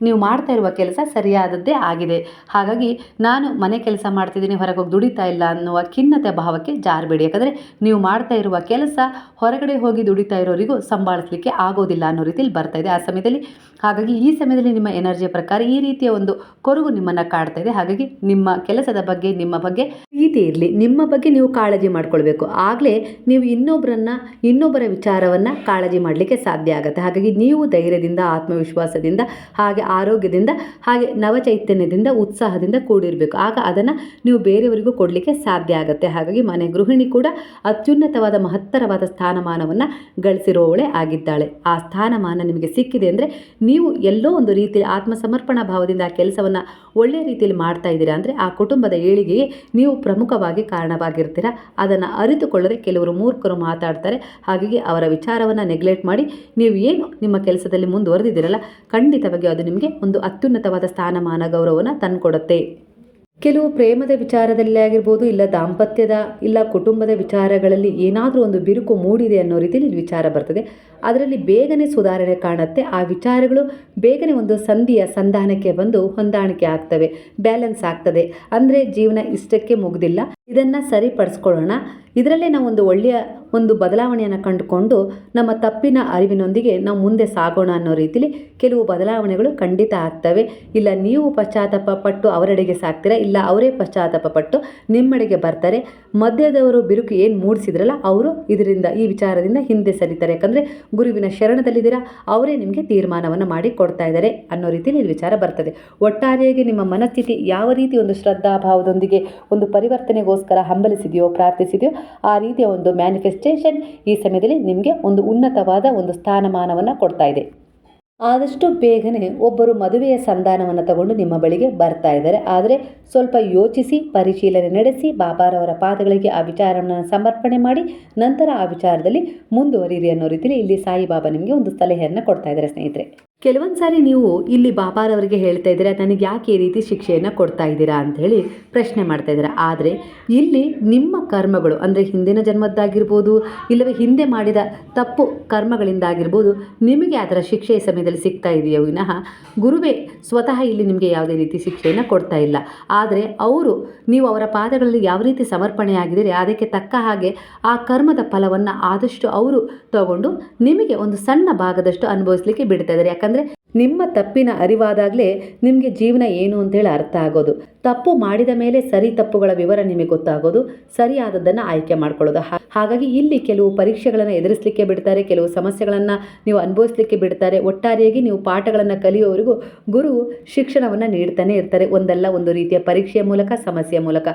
ನೀವು ಮಾಡ್ತಾ ಇರುವ ಕೆಲಸ ಸರಿಯಾದದ್ದೇ ಆಗಿದೆ. ಹಾಗಾಗಿ ನಾನು ಮನೆ ಕೆಲಸ ಮಾಡ್ತಿದ್ದೀನಿ ಹೊರಗೆ ಹೋಗಿ ದುಡಿತಾ ಇಲ್ಲ ಅನ್ನುವ ಖಿನ್ನತೆ ಭಾವಕ್ಕೆ ಜಾರಬೇಡಿ. ಯಾಕಂದರೆ ನೀವು ಮಾಡ್ತಾ ಇರುವ ಕೆಲಸ ಹೊರಗಡೆ ಹೋಗಿ ದುಡಿತಾ ಇರೋರಿಗೂ ಸಂಭಾಳಿಸ್ಲಿಕ್ಕೆ ಆಗೋದಿಲ್ಲ ಅನ್ನೋ ರೀತಿಯಲ್ಲಿ ಬರ್ತಾ ಇದೆ ಆ ಸಮಯದಲ್ಲಿ. ಹಾಗಾಗಿ ಈ ಸಮಯದಲ್ಲಿ ನಿಮ್ಮ ಎನರ್ಜಿಯ ಪ್ರಕಾರ ಈ ರೀತಿಯ ಒಂದು ಕೊರಗು ನಿಮ್ಮನ್ನು ಕಾಡ್ತಾ ಇದೆ. ಹಾಗಾಗಿ ನಿಮ್ಮ ಕೆಲಸದ ಬಗ್ಗೆ, ನಿಮ್ಮ ಬಗ್ಗೆ ಪ್ರೀತಿ ಇರಲಿ, ನಿಮ್ಮ ಬಗ್ಗೆ ನೀವು ಕಾಳಜಿ ಮಾಡ್ಕೊಳ್ಬೇಕು. ಆಗಲೇ ನೀವು ಇನ್ನೊಬ್ಬರನ್ನು ಇನ್ನೊಬ್ಬರ ವಿಚಾರವನ್ನು ಕಾಳಜಿ ಮಾಡಲಿಕ್ಕೆ ಸಾಧ್ಯ ಆಗುತ್ತೆ. ಹಾಗಾಗಿ ನೀವು ಧೈರ್ಯದಿಂದ, ಆತ್ಮವಿಶ್ವಾಸದಿಂದ, ಹಾಗೆ ಆರೋಗ್ಯದಿಂದ, ಹಾಗೆ ನವಚೈತನ್ಯದಿಂದ, ಉತ್ಸಾಹದಿಂದ ಕೂಡಿರಬೇಕು. ಆಗ ಅದನ್ನು ನೀವು ಬೇರೆಯವರಿಗೂ ಕೊಡಲಿಕ್ಕೆ ಸಾಧ್ಯ ಆಗುತ್ತೆ. ಹಾಗಾಗಿ ಮನೆ ಗೃಹಿಣಿ ಕೂಡ ಅತ್ಯುನ್ನತವಾದ, ಮಹತ್ತರವಾದ ಸ್ಥಾನಮಾನವನ್ನು ಗಳಿಸಿರೋವಳೆ ಆಗಿದ್ದಾಳೆ. ಆ ಸ್ಥಾನಮಾನ ನಿಮಗೆ ಸಿಕ್ಕಿದೆ ಅಂದರೆ ನೀವು ಎಲ್ಲೋ ಒಂದು ರೀತಿಯಲ್ಲಿ ಆತ್ಮಸಮರ್ಪಣಾ ಭಾವದಿಂದ ಆ ಕೆಲಸವನ್ನು ಒಳ್ಳೆಯ ರೀತಿಯಲ್ಲಿ ಮಾಡ್ತಾ ಇದ್ದೀರಾ ಅಂದರೆ ಆ ಕುಟುಂಬದ ಏಳಿಗೆಗೆ ನೀವು ಪ್ರಮುಖವಾಗಿ ಕಾರಣವಾಗಿರ್ತೀರ? ಅದನ್ನು ಅರಿತುಕೊಳ್ಳದೆ ಕೆಲವರು ಮೂರ್ಖರು ಮಾತಾಡ್ತಾರೆ. ಹಾಗಾಗಿ ಅವರ ವಿಚಾರವನ್ನು ನೆಗ್ಲೆಕ್ಟ್ ಮಾಡಿ ನೀವು ಏನು ನಿಮ್ಮ ಕೆಲಸದಲ್ಲಿ ಮುಂದುವರೆದಿದ್ದೀರಲ್ಲ ಖಂಡಿತವಾಗಿ ಅದು ನಿಮಗೆ ಒಂದು ಅತ್ಯುನ್ನತವಾದ ಸ್ಥಾನಮಾನ ಗೌರವವನ್ನು ತಂದುಕೊಡುತ್ತೆ. ಕೆಲವು ಪ್ರೇಮದ ವಿಚಾರದಲ್ಲಿ ಆಗಿರ್ಬೋದು, ಇಲ್ಲ ದಾಂಪತ್ಯದ, ಇಲ್ಲ ಕುಟುಂಬದ ವಿಚಾರಗಳಲ್ಲಿ ಏನಾದರೂ ಒಂದು ಬಿರುಕು ಮೂಡಿದೆ ಅನ್ನೋ ರೀತಿಯಲ್ಲಿ ವಿಚಾರ ಬರ್ತದೆ. ಅದರಲ್ಲಿ ಬೇಗನೆ ಸುಧಾರಣೆ ಕಾಣುತ್ತೆ. ಆ ವಿಚಾರಗಳು ಬೇಗನೆ ಒಂದು ಸಂಧಿಯ ಸಂಧಾನಕ್ಕೆ ಬಂದು ಹೊಂದಾಣಿಕೆ ಆಗ್ತವೆ, ಬ್ಯಾಲೆನ್ಸ್ ಆಗ್ತದೆ. ಅಂದರೆ ಜೀವನ ಇಷ್ಟಕ್ಕೆ ಮುಗ್ದಿಲ್ಲ. ಇದನ್ನು ಸರಿಪಡಿಸ್ಕೊಳ್ಳೋಣ. ಇದರಲ್ಲೇ ನಾವು ಒಂದು ಒಳ್ಳೆಯ ಒಂದು ಬದಲಾವಣೆಯನ್ನು ಕಂಡುಕೊಂಡು ನಮ್ಮ ತಪ್ಪಿನ ಅರಿವಿನೊಂದಿಗೆ ನಾವು ಮುಂದೆ ಸಾಗೋಣ ಅನ್ನೋ ರೀತಿಲಿ ಕೆಲವು ಬದಲಾವಣೆಗಳು ಖಂಡಿತ ಆಗ್ತವೆ. ಇಲ್ಲ ನೀವು ಪಶ್ಚಾತ್ತಾಪ ಪಟ್ಟು ಅವರೆಡೆಗೆ ಸಾಕ್ತೀರಾ, ಇಲ್ಲ ಅವರೇ ಪಶ್ಚಾತ್ತಾಪ ಪಟ್ಟು ನಿಮ್ಮೆಡೆಗೆ ಬರ್ತಾರೆ. ಮಧ್ಯದವರು ಬಿರುಕು ಏನು ಮೂಡಿಸಿದ್ರಲ್ಲ, ಅವರು ಇದರಿಂದ ಈ ವಿಚಾರದಿಂದ ಹಿಂದೆ ಸರಿತಾರೆ. ಯಾಕಂದರೆ ಗುರುವಿನ ಶರಣದಲ್ಲಿದ್ದೀರಾ, ಅವರೇ ನಿಮಗೆ ತೀರ್ಮಾನವನ್ನು ಮಾಡಿ ಕೊಡ್ತಾ ಇದ್ದಾರೆ ಅನ್ನೋ ರೀತಿಯಲ್ಲಿ ಈ ವಿಚಾರ ಬರ್ತದೆ. ಒಟ್ಟಾರೆಯಾಗಿ ನಿಮ್ಮ ಮನಸ್ಥಿತಿ ಯಾವ ರೀತಿ ಒಂದು ಶ್ರದ್ಧಾಭಾವದೊಂದಿಗೆ ಒಂದು ಪರಿವರ್ತನೆಗೋಸ್ಕರ ಹಂಬಲಿಸಿದೆಯೋ, ಪ್ರಾರ್ಥಿಸಿದೆಯೋ, ಆ ರೀತಿಯ ಒಂದು ಮ್ಯಾನಿಫೆಸ್ಟೇಷನ್ ಈ ಸಮಯದಲ್ಲಿ ನಿಮಗೆ ಒಂದು ಉನ್ನತವಾದ ಒಂದು ಸ್ಥಾನಮಾನವನ್ನು ಕೊಡ್ತಾ ಇದೆ. ಆದಷ್ಟು ಬೇಗನೆ ಒಬ್ಬರು ಮದುವೆಯ ಸಂಧಾನವನ್ನು ತಗೊಂಡು ನಿಮ್ಮ ಬಳಿಗೆ ಬರ್ತಾ ಇದ್ದಾರೆ. ಆದರೆ ಸ್ವಲ್ಪ ಯೋಚಿಸಿ, ಪರಿಶೀಲನೆ ನಡೆಸಿ ಬಾಬಾರವರ ಪಾದಗಳಿಗೆ ಆ ವಿಚಾರವನ್ನು ಸಮರ್ಪಣೆ ಮಾಡಿ, ನಂತರ ಆ ವಿಚಾರದಲ್ಲಿ ಮುಂದುವರಿಯಿರಿ ಅನ್ನೋ ರೀತಿಯಲ್ಲಿ ಇಲ್ಲಿ ಸಾಯಿಬಾಬಾ ನಿಮಗೆ ಒಂದು ಸಲಹೆಯನ್ನು ಕೊಡ್ತಾ ಇದ್ದಾರೆ ಸ್ನೇಹಿತರೆ. ಕೆಲವೊಂದು ಸಾರಿ ನೀವು ಇಲ್ಲಿ ಬಾಬಾರವರಿಗೆ ಹೇಳ್ತಾ ಇದ್ದೀರಾ ನನಗೆ ಯಾಕೆ ಈ ರೀತಿ ಶಿಕ್ಷೆಯನ್ನು ಕೊಡ್ತಾ ಇದ್ದೀರಾ ಹೇಳಿ ಪ್ರಶ್ನೆ ಮಾಡ್ತಾ ಇದ್ದೀರಾ. ಆದರೆ ಇಲ್ಲಿ ನಿಮ್ಮ ಕರ್ಮಗಳು, ಅಂದರೆ ಹಿಂದಿನ ಜನ್ಮದ್ದಾಗಿರ್ಬೋದು, ಇಲ್ಲವೇ ಹಿಂದೆ ಮಾಡಿದ ತಪ್ಪು ಕರ್ಮಗಳಿಂದಾಗಿರ್ಬೋದು, ನಿಮಗೆ ಅದರ ಶಿಕ್ಷೆಯ ಸಮಯದಲ್ಲಿ ಸಿಗ್ತಾ ಇದೆಯೋ ವಿನಃ ಗುರುವೇ ಸ್ವತಃ ಇಲ್ಲಿ ನಿಮಗೆ ಯಾವುದೇ ರೀತಿ ಶಿಕ್ಷೆಯನ್ನು ಕೊಡ್ತಾ ಇಲ್ಲ. ಆದರೆ ಅವರು ನೀವು ಅವರ ಪಾದಗಳಲ್ಲಿ ಯಾವ ರೀತಿ ಸಮರ್ಪಣೆಯಾಗಿದ್ದೀರಿ, ಅದಕ್ಕೆ ತಕ್ಕ ಹಾಗೆ ಆ ಕರ್ಮದ ಫಲವನ್ನು ಆದಷ್ಟು ಅವರು ತಗೊಂಡು ನಿಮಗೆ ಒಂದು ಸಣ್ಣ ಭಾಗದಷ್ಟು ಅನುಭವಿಸಲಿಕ್ಕೆ ಬಿಡ್ತಾ ಇದ್ದಾರೆ. ನಿಮ್ಮ ತಪ್ಪಿನ ಅರಿವಾದಾಗಲೇ ನಿಮಗೆ ಜೀವನ ಏನು ಅಂತೇಳಿ ಅರ್ಥ ಆಗೋದು. ತಪ್ಪು ಮಾಡಿದ ಮೇಲೆ ಸರಿ ತಪ್ಪುಗಳ ವಿವರ ನಿಮಗೆ ಗೊತ್ತಾಗೋದು, ಸರಿಯಾದದ್ದನ್ನು ಆಯ್ಕೆ ಮಾಡ್ಕೊಳ್ಳೋದು. ಹಾಗಾಗಿ ಇಲ್ಲಿ ಕೆಲವು ಪರೀಕ್ಷೆಗಳನ್ನು ಎದುರಿಸಲಿಕ್ಕೆ ಬಿಡ್ತಾರೆ, ಕೆಲವು ಸಮಸ್ಯೆಗಳನ್ನು ನೀವು ಅನುಭವಿಸ್ಲಿಕ್ಕೆ ಬಿಡ್ತಾರೆ. ಒಟ್ಟಾರೆಯಾಗಿ ನೀವು ಪಾಠಗಳನ್ನು ಕಲಿಯೋವರೆಗೂ ಗುರು ಶಿಕ್ಷಣವನ್ನು ನೀಡ್ತಾನೆ ಇರ್ತಾರೆ. ಒಂದಲ್ಲ ಒಂದು ರೀತಿಯ ಪರೀಕ್ಷೆಯ ಮೂಲಕ, ಸಮಸ್ಯೆಯ ಮೂಲಕ.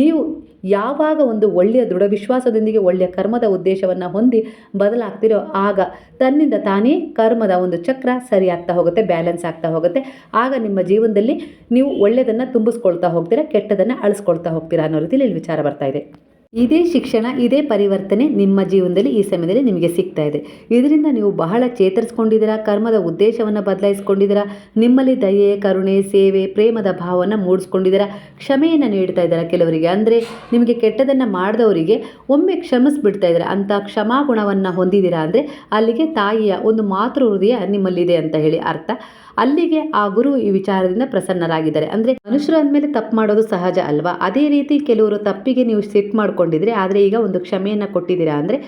ನೀವು ಯಾವಾಗ ಒಂದು ಒಳ್ಳೆಯ ದೃಢ ವಿಶ್ವಾಸದೊಂದಿಗೆ ಒಳ್ಳೆಯ ಕರ್ಮದ ಉದ್ದೇಶವನ್ನು ಹೊಂದಿ ಬದಲಾಗ್ತಿರೋ ಆಗ ತನ್ನಿಂದ ತಾನೇ ಕರ್ಮದ ಒಂದು ಚಕ್ರ ಸರಿ ಹೋಗುತ್ತೆ, ಬ್ಯಾಲೆನ್ಸ್ ಆಗ್ತಾ ಹೋಗುತ್ತೆ. ಆಗ ನಿಮ್ಮ ಜೀವನದಲ್ಲಿ ನೀವು ಒಳ್ಳೆಯದನ್ನು ತುಂಬಿಸ್ಕೊಳ್ತಾ ಹೋಗ್ತೀರಾ, ಕೆಟ್ಟದನ್ನು ಅಳಿಸ್ಕೊಳ್ತಾ ಹೋಗ್ತೀರಾ ಅನ್ನೋ ರೀತಿಯಲ್ಲಿ ಇಲ್ಲಿ ವಿಚಾರ ಬರ್ತಾ ಇದೆ. ಇದೇ ಶಿಕ್ಷಣ, ಇದೇ ಪರಿವರ್ತನೆ ನಿಮ್ಮ ಜೀವನದಲ್ಲಿ ಈ ಸಮಯದಲ್ಲಿ ನಿಮಗೆ ಸಿಗ್ತಾ ಇದೆ. ಇದರಿಂದ ನೀವು ಬಹಳ ಚೇತರಿಸ್ಕೊಂಡಿದ್ದೀರಾ, ಕರ್ಮದ ಉದ್ದೇಶವನ್ನು ಬದಲಾಯಿಸ್ಕೊಂಡಿದ್ದೀರಾ, ನಿಮ್ಮಲ್ಲಿ ದಯೆ, ಕರುಣೆ, ಸೇವೆ, ಪ್ರೇಮದ ಭಾವವನ್ನು ಮೂಡಿಸ್ಕೊಂಡಿದ್ದೀರಾ, ಕ್ಷಮೆಯನ್ನು ನೀಡ್ತಾ ಇದ್ದಾರೆ ಕೆಲವರಿಗೆ? ಅಂದರೆ ನಿಮಗೆ ಕೆಟ್ಟದನ್ನು ಮಾಡಿದವರಿಗೆ ಒಮ್ಮೆ ಕ್ಷಮಿಸ್ಬಿಡ್ತಾ ಇದ್ದಾರೆ, ಅಂಥ ಕ್ಷಮಾಗುಣವನ್ನು ಹೊಂದಿದ್ದೀರಾ ಅಂದರೆ ಅಲ್ಲಿಗೆ ತಾಯಿಯ ಒಂದು ಮಾತೃ ಹೃದಯ ನಿಮ್ಮಲ್ಲಿದೆ ಅಂತ ಹೇಳಿ ಅರ್ಥ. ಅಲ್ಲಿಗೆ ಆ ಗುರು ಈ ವಿಚಾರದಿಂದ ಪ್ರಸನ್ನರಾಗಿದ್ದಾರೆ. ಅಂದ್ರೆ ಮನುಷ್ಯರು ಅಂದಮೇಲೆ ತಪ್ಪು ಮಾಡೋದು ಸಹಜ ಅಲ್ವಾ? ಅದೇ ರೀತಿ ಕೆಲವರು ತಪ್ಪಿಗೆ ನೀವು ಸಿಟ್ಟು ಮಾಡ್ಕೊಂಡಿದ್ರೆ, ಆದ್ರೆ ಈಗ ಒಂದು ಕ್ಷಮೆಯನ್ನ ಕೊಟ್ಟಿದ್ದೀರಾ? ಅಂದರೆ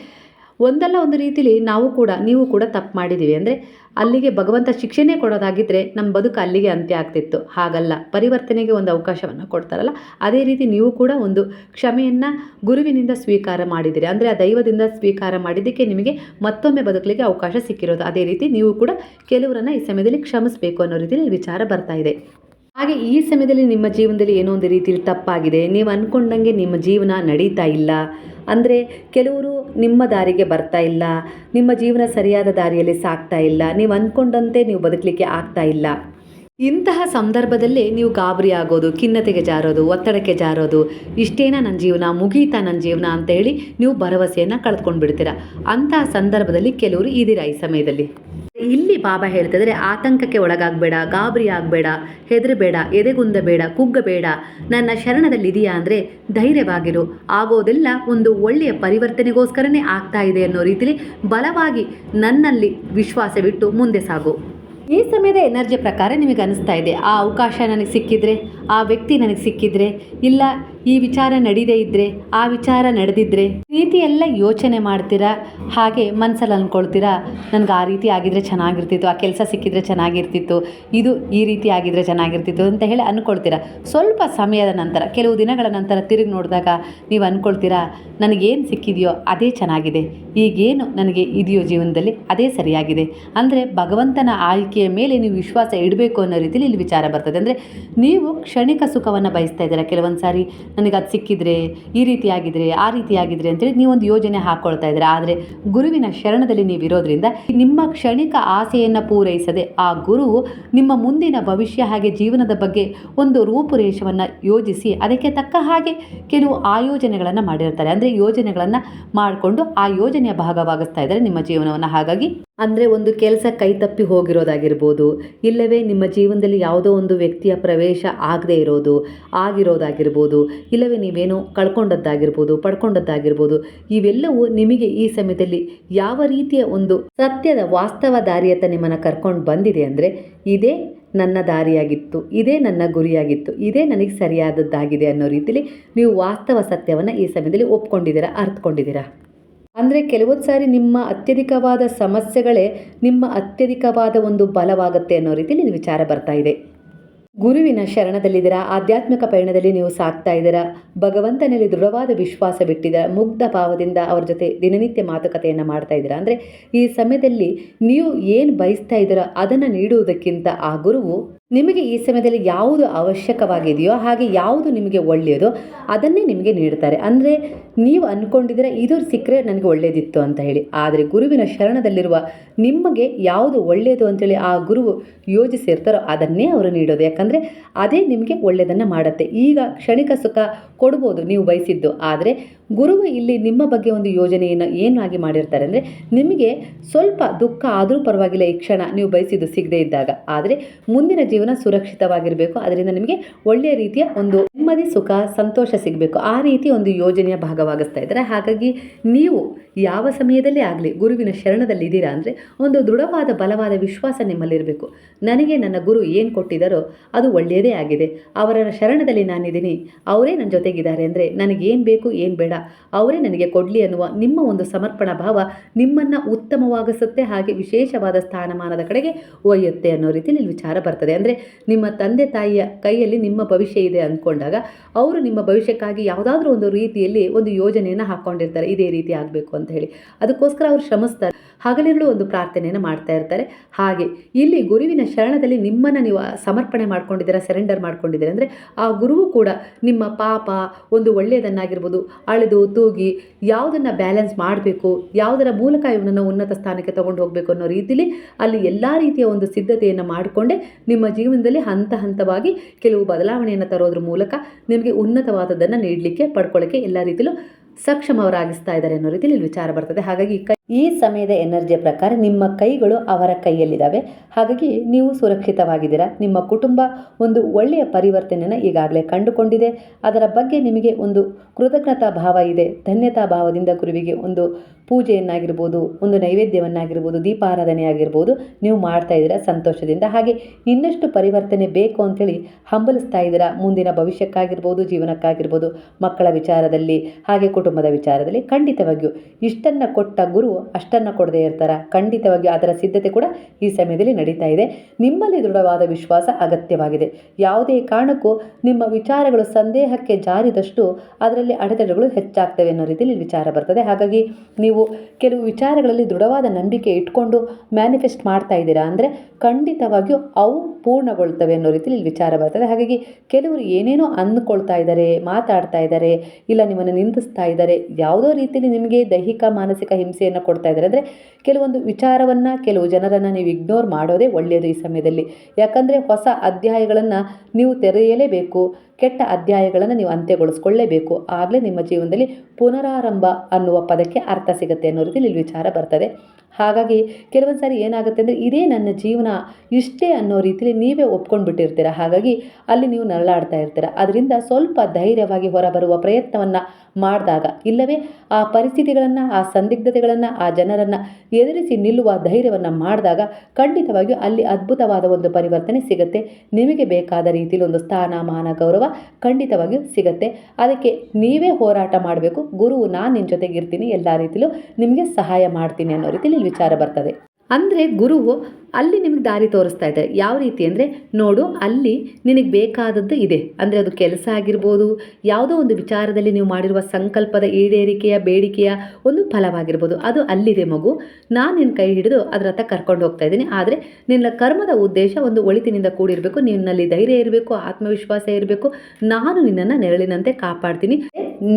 ಒಂದಲ್ಲ ಒಂದು ರೀತಿಲಿ ನಾವು ಕೂಡ, ನೀವು ಕೂಡ ತಪ್ಪು ಮಾಡಿದ್ದೀವಿ. ಅಂದರೆ ಅಲ್ಲಿಗೆ ಭಗವಂತ ಶಿಕ್ಷೆನೇ ಕೊಡೋದಾಗಿದ್ದರೆ ನಮ್ಮ ಬದುಕು ಅಲ್ಲಿಗೆ ಅಂತ್ಯ ಆಗ್ತಿತ್ತು. ಹಾಗಲ್ಲ, ಪರಿವರ್ತನೆಗೆ ಒಂದು ಅವಕಾಶವನ್ನು ಕೊಡ್ತಾರಲ್ಲ, ಅದೇ ರೀತಿ ನೀವು ಕೂಡ ಒಂದು ಕ್ಷಮೆಯನ್ನು ಗುರುವಿನಿಂದ ಸ್ವೀಕಾರ ಮಾಡಿದಿರಿ ಅಂದರೆ ಆ ದೈವದಿಂದ ಸ್ವೀಕಾರ ಮಾಡಿದ್ದಕ್ಕೆ ನಿಮಗೆ ಮತ್ತೊಮ್ಮೆ ಬದುಕಲಿಕ್ಕೆ ಅವಕಾಶ ಸಿಕ್ಕಿರೋದು. ಅದೇ ರೀತಿ ನೀವು ಕೂಡ ಕೆಲವರನ್ನು ಈ ಸಮಯದಲ್ಲಿ ಕ್ಷಮಿಸಬೇಕು ಅನ್ನೋ ರೀತಿಯಲ್ಲಿ ವಿಚಾರ ಬರ್ತಾ ಇದೆ. ಹಾಗೆ ಈ ಸಮಯದಲ್ಲಿ ನಿಮ್ಮ ಜೀವನದಲ್ಲಿ ಏನೋ ಒಂದು ರೀತಿಯಲ್ಲಿ ತಪ್ಪಾಗಿದೆ. ನೀವು ಅಂದ್ಕೊಂಡಂಗೆ ನಿಮ್ಮ ಜೀವನ ನಡೀತಾ ಇಲ್ಲ. ಅಂದರೆ ಕೆಲವರು ನಿಮ್ಮ ದಾರಿಗೆ ಬರ್ತಾ ಇಲ್ಲ, ನಿಮ್ಮ ಜೀವನ ಸರಿಯಾದ ದಾರಿಯಲ್ಲಿ ಸಾಗ್ತಾ ಇಲ್ಲ, ನೀವು ಅಂದ್ಕೊಂಡಂತೆ ನೀವು ಬದುಕಲಿಕ್ಕೆ ಆಗ್ತಾ ಇಲ್ಲ. ಇಂತಹ ಸಂದರ್ಭದಲ್ಲೇ ನೀವು ಗಾಬರಿ ಆಗೋದು, ಖಿನ್ನತೆಗೆ ಜಾರೋದು, ಒತ್ತಡಕ್ಕೆ ಜಾರೋದು, ಇಷ್ಟೇನ ನನ್ನ ಜೀವನ, ಮುಗೀತಾ ನನ್ನ ಜೀವನ ಅಂತ ಹೇಳಿ ನೀವು ಭರವಸೆಯನ್ನು ಕಳೆದುಕೊಂಡು ಬಿಡ್ತೀರಾ ಅಂತಹ ಸಂದರ್ಭದಲ್ಲಿ ಕೆಲವರು ಇದ್ದೀರಾ ಈ ಸಮಯದಲ್ಲಿ? ಇಲ್ಲಿ ಬಾಬಾ ಹೇಳ್ತಿದ್ರೆ ಆತಂಕಕ್ಕೆ ಒಳಗಾಗಬೇಡ, ಗಾಬರಿ ಆಗಬೇಡ, ಹೆದರಬೇಡ, ಎದೆಗುಂದಬೇಡ, ಕುಗ್ಗಬೇಡ, ನನ್ನ ಶರಣದಲ್ಲಿದೆಯಾ ಅಂದರೆ ಧೈರ್ಯವಾಗಿರು. ಆಗೋದೆಲ್ಲ ಒಂದು ಒಳ್ಳೆಯ ಪರಿವರ್ತನೆಗೋಸ್ಕರನೇ ಆಗ್ತಾ ಇದೆ ಅನ್ನೋ ರೀತಿಲಿ ಬಲವಾಗಿ ನನ್ನಲ್ಲಿ ವಿಶ್ವಾಸವಿಟ್ಟು ಮುಂದೆ ಸಾಗು. ಈ ಸಮಯದ ಎನರ್ಜಿ ಪ್ರಕಾರ ನಿಮಗೆ ಅನಿಸ್ತಾ ಇದೆ, ಆ ಅವಕಾಶ ನನಗೆ ಸಿಕ್ಕಿದ್ರೆ ಆ ವ್ಯಕ್ತಿ ನನಗೆ ಸಿಕ್ಕಿದ್ರೆ, ಇಲ್ಲ, ಈ ವಿಚಾರ ನಡೀದೇ ಇದ್ದರೆ ಆ ವಿಚಾರ ನಡೆದಿದ್ರೆ, ರೀತಿ ಎಲ್ಲ ಯೋಚನೆ ಮಾಡ್ತೀರಾ? ಹಾಗೆ ಮನಸ್ಸಲ್ಲಿ ಅಂದ್ಕೊಳ್ತೀರಾ ನನಗೆ ಆ ರೀತಿ ಆಗಿದ್ರೆ ಚೆನ್ನಾಗಿರ್ತಿತ್ತು, ಆ ಕೆಲಸ ಸಿಕ್ಕಿದ್ರೆ ಚೆನ್ನಾಗಿರ್ತಿತ್ತು, ಇದು ಈ ರೀತಿ ಆಗಿದ್ರೆ ಚೆನ್ನಾಗಿರ್ತಿತ್ತು ಅಂತ ಹೇಳಿ ಅಂದ್ಕೊಳ್ತೀರಾ ಸ್ವಲ್ಪ ಸಮಯದ ನಂತರ, ಕೆಲವು ದಿನಗಳ ನಂತರ ತಿರುಗಿ ನೋಡಿದಾಗ ನೀವು ಅಂದ್ಕೊಳ್ತೀರಾ ನನಗೇನು ಸಿಕ್ಕಿದೆಯೋ ಅದೇ ಚೆನ್ನಾಗಿದೆ, ಈಗೇನು ನನಗೆ ಇದೆಯೋ ಜೀವನದಲ್ಲಿ ಅದೇ ಸರಿಯಾಗಿದೆ. ಅಂದರೆ ಭಗವಂತನ ಆಯ್ಕೆಯ ಮೇಲೆ ನೀವು ವಿಶ್ವಾಸ ಇಡಬೇಕು ಅನ್ನೋ ರೀತಿಯಲ್ಲಿ ಇಲ್ಲಿ ವಿಚಾರ ಬರ್ತದೆ. ಅಂದರೆ ನೀವು ಕ್ಷಣಿಕ ಸುಖವನ್ನು ಬಯಸ್ತಾ ಇದ್ದೀರಾ? ಕೆಲವೊಂದು ಸಾರಿ ನನಗೆ ಅದು ಸಿಕ್ಕಿದ್ರೆ, ಈ ರೀತಿ ಆಗಿದ್ರೆ, ಆ ರೀತಿ ಆಗಿದ್ರೆ ಅಂತೇಳಿ ನೀವೊಂದು ಯೋಜನೆ ಹಾಕ್ಕೊಳ್ತಾ ಇದ್ದೀರಾ? ಆದರೆ ಗುರುವಿನ ಶರಣದಲ್ಲಿ ನೀವು ಇರೋದ್ರಿಂದ ನಿಮ್ಮ ಕ್ಷಣಿಕ ಆಸೆಯನ್ನು ಪೂರೈಸದೆ ಆ ಗುರು ನಿಮ್ಮ ಮುಂದಿನ ಭವಿಷ್ಯ ಹಾಗೆ ಜೀವನದ ಬಗ್ಗೆ ಒಂದು ರೂಪುರೇಷವನ್ನು ಯೋಜಿಸಿ ಅದಕ್ಕೆ ತಕ್ಕ ಹಾಗೆ ಕೆಲವು ಆಯೋಜನೆಗಳನ್ನು ಮಾಡಿರ್ತಾರೆ. ಅಂದರೆ ಯೋಜನೆಗಳನ್ನು ಮಾಡಿಕೊಂಡು ಆ ಯೋಜನೆಯ ಭಾಗವಾಗಿಸ್ತಾ ಇದ್ದಾರೆ ನಿಮ್ಮ ಜೀವನವನ್ನು. ಹಾಗಾಗಿ ಅಂದರೆ ಒಂದು ಕೆಲಸ ಕೈ ತಪ್ಪಿ ಹೋಗಿರೋದಾಗಿರ್ಬೋದು, ಇಲ್ಲವೇ ನಿಮ್ಮ ಜೀವನದಲ್ಲಿ ಯಾವುದೋ ಒಂದು ವ್ಯಕ್ತಿಯ ಪ್ರವೇಶ ಆಗದೇ ಇರೋದು, ಆಗಿರೋದಾಗಿರ್ಬೋದು, ಇಲ್ಲವೇ ನೀವೇನೋ ಕಳ್ಕೊಂಡದ್ದಾಗಿರ್ಬೋದು, ಪಡ್ಕೊಂಡದ್ದಾಗಿರ್ಬೋದು, ಇವೆಲ್ಲವೂ ನಿಮಗೆ ಈ ಸಮಯದಲ್ಲಿ ಯಾವ ರೀತಿಯ ಒಂದು ಸತ್ಯದ ವಾಸ್ತವ ದಾರಿಯತ್ತ ನಿಮ್ಮನ್ನು ಕರ್ಕೊಂಡು ಬಂದಿದೆ ಅಂದರೆ, ಇದೇ ನನ್ನ ದಾರಿಯಾಗಿತ್ತು, ಇದೇ ನನ್ನ ಗುರಿಯಾಗಿತ್ತು, ಇದೇ ನನಗೆ ಸರಿಯಾದದ್ದಾಗಿದೆ ಅನ್ನೋ ರೀತಿಯಲ್ಲಿ ನೀವು ವಾಸ್ತವ ಸತ್ಯವನ್ನು ಈ ಸಮಯದಲ್ಲಿ ಒಪ್ಕೊಂಡಿದ್ದೀರಾ ಅರ್ಥಕೊಂಡಿದ್ದೀರಾ ಅಂದರೆ ಕೆಲವೊಂದು ಸಾರಿ ನಿಮ್ಮ ಅತ್ಯಧಿಕವಾದ ಸಮಸ್ಯೆಗಳೇ ನಿಮ್ಮ ಅತ್ಯಧಿಕವಾದ ಒಂದು ಬಲವಾಗುತ್ತೆ ಅನ್ನೋ ರೀತಿಯಲ್ಲಿ ವಿಚಾರ ಬರ್ತಾ ಇದೆ. ಗುರುವಿನ ಶರಣದಲ್ಲಿದ್ದೀರಾ? ಆಧ್ಯಾತ್ಮಿಕ ಪಯಣದಲ್ಲಿ ನೀವು ಸಾಕ್ತಾ ಇದ್ದೀರಾ? ಭಗವಂತನಲ್ಲಿ ದೃಢವಾದ ವಿಶ್ವಾಸ ಬಿಟ್ಟಿದ್ದೀರಾ ಮುಗ್ಧ ಭಾವದಿಂದ ಅವರ ಜೊತೆ ದಿನನಿತ್ಯ ಮಾತುಕತೆಯನ್ನು ಮಾಡ್ತಾ ಇದ್ದೀರಾ? ಅಂದರೆ ಈ ಸಮಯದಲ್ಲಿ ನೀವು ಏನು ಬಯಸ್ತಾ ಇದ್ದೀರೋ? ಅದನ್ನು ನೀಡುವುದಕ್ಕಿಂತ ಆ ಗುರುವು ನಿಮಗೆ ಈ ಸಮಯದಲ್ಲಿ ಯಾವುದು ಅವಶ್ಯಕವಾಗಿದೆಯೋ ಹಾಗೆ ಯಾವುದು ನಿಮಗೆ ಒಳ್ಳೆಯದೋ ಅದನ್ನೇ ನಿಮಗೆ ನೀಡ್ತಾರೆ ಅಂದರೆ ನೀವು ಅಂದ್ಕೊಂಡಿದ್ದೀರಾ ಇದು ಸಿಕ್ಕರೆ ನನಗೆ ಒಳ್ಳೆಯದಿತ್ತು ಅಂತ ಹೇಳಿ. ಆದರೆ ಗುರುವಿನ ಶರಣದಲ್ಲಿರುವ ನಿಮಗೆ ಯಾವುದು ಒಳ್ಳೆಯದು ಅಂತೇಳಿ ಆ ಗುರುವು ಯೋಜಿಸಿರ್ತಾರೋ ಅದನ್ನೇ ಅವರು ನೀಡೋದು. ಯಾಕಂದರೆ ಅದೇ ನಿಮಗೆ ಒಳ್ಳೆಯದನ್ನು ಮಾಡುತ್ತೆ. ಈಗ ಕ್ಷಣಿಕ ಸುಖ ಕೊಡ್ಬೋದು ನೀವು ಬಯಸಿದ್ದು. ಆದರೆ ಗುರುವು ಇಲ್ಲಿ ನಿಮ್ಮ ಬಗ್ಗೆ ಒಂದು ಯೋಜನೆಯನ್ನು ಏನಾಗಿ ಮಾಡಿರ್ತಾರೆ ಅಂದರೆ ನಿಮಗೆ ಸ್ವಲ್ಪ ದುಃಖ ಆದರೂ ಪರವಾಗಿಲ್ಲ, ಈ ಕ್ಷಣ ನೀವು ಬಯಸಿದ್ದು ಸಿಗದೇ ಇದ್ದಾಗ. ಆದರೆ ಮುಂದಿನ ಜೀವನ ಸುರಕ್ಷಿತವಾಗಿರಬೇಕು. ಅದರಿಂದ ನಿಮಗೆ ಒಳ್ಳೆಯ ರೀತಿಯ ಒಂದು ನೆಮ್ಮದಿ, ಸುಖ, ಸಂತೋಷ ಸಿಗಬೇಕು. ಆ ರೀತಿ ಒಂದು ಯೋಜನೆಯ ಭಾಗವಾಗಿಸ್ತಾ ಇದ್ದಾರೆ. ಹಾಗಾಗಿ ನೀವು ಯಾವ ಸಮಯದಲ್ಲೇ ಆಗಲಿ ಗುರುವಿನ ಶರಣದಲ್ಲಿ ಇದ್ದೀರಾ ಅಂದರೆ ಒಂದು ದೃಢವಾದ ಬಲವಾದ ವಿಶ್ವಾಸ ನಿಮ್ಮಲ್ಲಿರಬೇಕು. ನನಗೆ ನನ್ನ ಗುರು ಏನು ಕೊಟ್ಟಿದ್ದಾರೋ ಅದು ಒಳ್ಳೆಯದೇ ಆಗಿದೆ. ಅವರ ಶರಣದಲ್ಲಿ ನಾನಿದ್ದೀನಿ. ಅವರೇ ನನ್ನ ಜೊತೆಗಿದ್ದಾರೆ ಅಂದರೆ ನನಗೇನು ಬೇಕು ಏನು ಬೇಡ. ಅವರೇ ನನಗೆ ಕೊಡಲಿ ಅನ್ನುವ ನಿಮ್ಮ ಒಂದು ಸಮರ್ಪಣಾ ಭಾವ ನಿಮ್ಮನ್ನು ಉತ್ತಮವಾಗಿಸುತ್ತೆ ಹಾಗೆ ವಿಶೇಷವಾದ ಸ್ಥಾನಮಾನದ ಕಡೆಗೆ ಒಯ್ಯುತ್ತೆ ಅನ್ನೋ ರೀತಿಯಲ್ಲಿ ವಿಚಾರ ಬರ್ತದೆ. ಅಂದರೆ ನಿಮ್ಮ ತಂದೆ ತಾಯಿಯ ಕೈಯಲ್ಲಿ ನಿಮ್ಮ ಭವಿಷ್ಯ ಇದೆ ಅಂದ್ಕೊಂಡಾಗ ಅವರು ನಿಮ್ಮ ಭವಿಷ್ಯಕ್ಕಾಗಿ ಯಾವುದಾದ್ರೂ ಒಂದು ರೀತಿಯಲ್ಲಿ ಒಂದು ಯೋಜನೆಯನ್ನು ಹಾಕ್ಕೊಂಡಿರ್ತಾರೆ ಇದೇ ರೀತಿ ಆಗಬೇಕು ಅಂತ ಹೇಳಿ. ಅದಕ್ಕೋಸ್ಕರ ಅವರು ಶ್ರಮಿಸ್ತಾರೆ. ಹಗಲಿರುಳು ಒಂದು ಪ್ರಾರ್ಥನೆಯನ್ನು ಮಾಡ್ತಾ ಇರ್ತಾರೆ. ಹಾಗೆ ಇಲ್ಲಿ ಗುರುವಿನ ಶರಣದಲ್ಲಿ ನಿಮ್ಮನ್ನು ನೀವು ಸಮರ್ಪಣೆ ಮಾಡ್ಕೊಂಡಿದ್ದೀರಾ ಸೆರೆಂಡರ್ ಮಾಡ್ಕೊಂಡಿದ್ದೀರಾ ಅಂದರೆ ಆ ಗುರುವು ಕೂಡ ನಿಮ್ಮ ಪಾಪ ಒಂದು ಒಳ್ಳೆಯದನ್ನಾಗಿರ್ಬೋದು, ಅಳೆದು, ತೂಗಿ ಯಾವುದನ್ನು ಬ್ಯಾಲೆನ್ಸ್ ಮಾಡಬೇಕು, ಯಾವುದರ ಮೂಲಕ ಇವನನ್ನು ಉನ್ನತ ಸ್ಥಾನಕ್ಕೆ ತಗೊಂಡು ಹೋಗಬೇಕು ಅನ್ನೋ ರೀತಿಲಿ ಅಲ್ಲಿ ಎಲ್ಲ ರೀತಿಯ ಒಂದು ಸಿದ್ಧತೆಯನ್ನು ಮಾಡಿಕೊಂಡೇ ನಿಮ್ಮ ಜೀವನದಲ್ಲಿ ಹಂತ ಹಂತವಾಗಿ ಕೆಲವು ಬದಲಾವಣೆಯನ್ನು ತರೋದ್ರ ಮೂಲಕ ನಿಮಗೆ ಉನ್ನತವಾದದ್ದನ್ನು ನೀಡಲಿಕ್ಕೆ, ಪಡ್ಕೊಳ್ಳೋಕ್ಕೆ ಎಲ್ಲ ರೀತಿಯಲ್ಲೂ ಸಕ್ಷಮವರಾಗಿಸ್ತಾ ಇದ್ದಾರೆ ಅನ್ನೋ ರೀತಿಯಲ್ಲಿ ಇಲ್ಲಿ ವಿಚಾರ ಬರ್ತದೆ. ಹಾಗಾಗಿ ಕೈ ಈ ಸಮಯದ ಎನರ್ಜಿಯ ಪ್ರಕಾರ ನಿಮ್ಮ ಕೈಗಳು ಅವರ ಕೈಯಲ್ಲಿದ್ದಾವೆ. ಹಾಗಾಗಿ ನೀವು ಸುರಕ್ಷಿತವಾಗಿದ್ದೀರಾ? ನಿಮ್ಮ ಕುಟುಂಬ ಒಂದು ಒಳ್ಳೆಯ ಪರಿವರ್ತನೆಯನ್ನು ಈಗಾಗಲೇ ಕಂಡುಕೊಂಡಿದೆ. ಅದರ ಬಗ್ಗೆ ನಿಮಗೆ ಒಂದು ಕೃತಜ್ಞತಾ ಭಾವ ಇದೆ. ಧನ್ಯತಾ ಭಾವದಿಂದ ಗುರುವಿಗೆ ಒಂದು ಪೂಜೆಯನ್ನಾಗಿರ್ಬೋದು, ಒಂದು ನೈವೇದ್ಯವನ್ನಾಗಿರ್ಬೋದು ದೀಪಾರಾಧನೆ ಆಗಿರ್ಬೋದು ನೀವು ಮಾಡ್ತಾ ಇದ್ದೀರಾ ಸಂತೋಷದಿಂದ. ಹಾಗೆ ಇನ್ನಷ್ಟು ಪರಿವರ್ತನೆ ಬೇಕು ಅಂತೇಳಿ ಹಂಬಲಿಸ್ತಾ ಇದ್ದೀರಾ? ಮುಂದಿನ ಭವಿಷ್ಯಕ್ಕಾಗಿರ್ಬೋದು, ಜೀವನಕ್ಕಾಗಿರ್ಬೋದು, ಮಕ್ಕಳ ವಿಚಾರದಲ್ಲಿ, ಹಾಗೆ ಕುಟುಂಬದ ವಿಚಾರದಲ್ಲಿ ಖಂಡಿತವಾಗಿಯೂ ಇಷ್ಟನ್ನು ಕೊಟ್ಟ ಗುರು ಅಷ್ಟನ್ನು ಕೊಡದೇ ಇರ್ತಾರೆ. ಖಂಡಿತವಾಗಿ ಅದರ ಸಿದ್ಧತೆ ಕೂಡ ಈ ಸಮಯದಲ್ಲಿ ನಡೀತಾ ಇದೆ. ನಿಮ್ಮಲ್ಲಿ ದೃಢವಾದ ವಿಶ್ವಾಸ ಅಗತ್ಯವಾಗಿದೆ. ಯಾವುದೇ ಕಾರಣಕ್ಕೂ ನಿಮ್ಮ ವಿಚಾರಗಳು ಸಂದೇಹಕ್ಕೆ ಜಾರಿದಷ್ಟು ಅದರಲ್ಲಿ ಅಡೆತಡೆಗಳು ಹೆಚ್ಚಾಗ್ತವೆ ಅನ್ನೋ ರೀತಿಯಲ್ಲಿ ವಿಚಾರ ಬರ್ತದೆ. ಹಾಗಾಗಿ ನೀವು ಕೆಲವು ವಿಚಾರಗಳಲ್ಲಿ ದೃಢವಾದ ನಂಬಿಕೆ ಇಟ್ಕೊಂಡು ಮ್ಯಾನಿಫೆಸ್ಟ್ ಮಾಡ್ತಾ ಇದ್ದೀರಾ ಅಂದರೆ ಖಂಡಿತವಾಗಿಯೂ ಅವು ಪೂರ್ಣಗೊಳ್ತವೆ ಅನ್ನೋ ರೀತಿಯಲ್ಲಿ ವಿಚಾರ ಬರ್ತದೆ. ಹಾಗಾಗಿ ಕೆಲವರು ಏನೇನೋ ಅಂದ್ಕೊಳ್ತಾ ಇದ್ದಾರೆ, ಮಾತಾಡ್ತಾ ಇದ್ದಾರೆ, ಇಲ್ಲ ನಿಮ್ಮನ್ನು ನಿಂದಿಸ್ತಾ ಇದ್ದಾರೆ, ಯಾವುದೋ ರೀತಿಯಲ್ಲಿ ನಿಮಗೆ ದೈಹಿಕ, ಮಾನಸಿಕ ಹಿಂಸೆಯನ್ನು ಕೊಡ್ತಾ ಇದ್ದಾರೆ. ಅಂದರೆ ಕೆಲವೊಂದು ವಿಚಾರವನ್ನು ಕೆಲವು ಜನರನ್ನು ನೀವು ಇಗ್ನೋರ್ ಮಾಡೋದೇ ಒಳ್ಳೆಯದು ಈ ಸಮಯದಲ್ಲಿ. ಯಾಕಂದರೆ ಹೊಸ ಅಧ್ಯಾಯಗಳನ್ನು ನೀವು ತೆರೆಯಲೇಬೇಕು. ಕೆಟ್ಟ ಅಧ್ಯಾಯಗಳನ್ನು ನೀವು ಅಂತ್ಯಗೊಳಿಸ್ಕೊಳ್ಳೇಬೇಕು. ಆಗಲೇ ನಿಮ್ಮ ಜೀವನದಲ್ಲಿ ಪುನರಾರಂಭ ಅನ್ನುವ ಪದಕ್ಕೆ ಅರ್ಥ ಸಿಗುತ್ತೆ ಅನ್ನೋ ರೀತಿಯಲ್ಲಿ ಇಲ್ಲಿ ವಿಚಾರ ಬರ್ತದೆ. ಹಾಗಾಗಿ ಕೆಲವೊಂದು ಸಾರಿ ಏನಾಗುತ್ತೆ ಅಂದರೆ ಇದೇ ನನ್ನ ಜೀವನ ಇಷ್ಟೇ ಅನ್ನೋ ರೀತಿಯಲ್ಲಿ ನೀವೇ ಒಪ್ಕೊಂಡು ಬಿಟ್ಟಿರ್ತೀರ ಹಾಗಾಗಿ ಅಲ್ಲಿ ನೀವು ನರಳಾಡ್ತಾ ಇರ್ತೀರ. ಅದರಿಂದ ಸ್ವಲ್ಪ ಧೈರ್ಯವಾಗಿ ಹೊರಬರುವ ಪ್ರಯತ್ನವನ್ನು ಮಾಡಿದಾಗ, ಇಲ್ಲವೇ ಆ ಪರಿಸ್ಥಿತಿಗಳನ್ನು, ಆ ಸಂದಿಗ್ಧತೆಗಳನ್ನು, ಆ ಜನರನ್ನು ಎದುರಿಸಿ ನಿಲ್ಲುವ ಧೈರ್ಯವನ್ನು ಮಾಡಿದಾಗ ಖಂಡಿತವಾಗಿಯೂ ಅಲ್ಲಿ ಅದ್ಭುತವಾದ ಒಂದು ಪರಿವರ್ತನೆ ಸಿಗುತ್ತೆ. ನಿಮಗೆ ಬೇಕಾದ ರೀತಿಯಲ್ಲಿ ಒಂದು ಸ್ಥಾನ ಮಾನ ಗೌರವ ಖಂಡಿತವಾಗಿಯೂ ಸಿಗುತ್ತೆ. ಅದಕ್ಕೆ ನೀವೇ ಹೋರಾಟ ಮಾಡಬೇಕು. ಗುರು, ನಾನು ನಿನ್ನ ಜೊತೆಗಿರ್ತೀನಿ. ಎಲ್ಲ ರೀತಿಯಲ್ಲೂ ನಿಮಗೆ ಸಹಾಯ ಮಾಡ್ತೀನಿ ಅನ್ನೋ ಇಲ್ಲಿ ವಿಚಾರ ಬರ್ತದೆ. ಅಂದರೆ ಗುರುವು ಅಲ್ಲಿ ನಿಮಗೆ ದಾರಿ ತೋರಿಸ್ತಾ ಇದ್ದಾರೆ ಯಾವ ರೀತಿ ಅಂದರೆ, ನೋಡು, ಅಲ್ಲಿ ನಿನಗೆ ಬೇಕಾದದ್ದು ಇದೆ. ಅಂದರೆ ಅದು ಕೆಲಸ ಆಗಿರ್ಬೋದು, ಯಾವುದೋ ಒಂದು ವಿಚಾರದಲ್ಲಿ ನೀವು ಮಾಡಿರುವ ಸಂಕಲ್ಪದ ಈಡೇರಿಕೆಯ, ಬೇಡಿಕೆಯ ಒಂದು ಫಲವಾಗಿರ್ಬೋದು. ಅದು ಅಲ್ಲಿದೆ ಮಗು. ನಾನು ನಿನ್ನ ಕೈ ಹಿಡಿದು ಅದರ ಹತ್ರ ಕರ್ಕೊಂಡು ಹೋಗ್ತಾ ಇದ್ದೀನಿ. ಆದರೆ ನಿನ್ನ ಕರ್ಮದ ಉದ್ದೇಶ ಒಂದು ಒಳಿತಿನಿಂದ ಕೂಡಿರಬೇಕು. ನಿನ್ನಲ್ಲಿ ಧೈರ್ಯ ಇರಬೇಕು, ಆತ್ಮವಿಶ್ವಾಸ ಇರಬೇಕು. ನಾನು ನಿನ್ನನ್ನು ನೆರಳಿನಂತೆ ಕಾಪಾಡ್ತೀನಿ.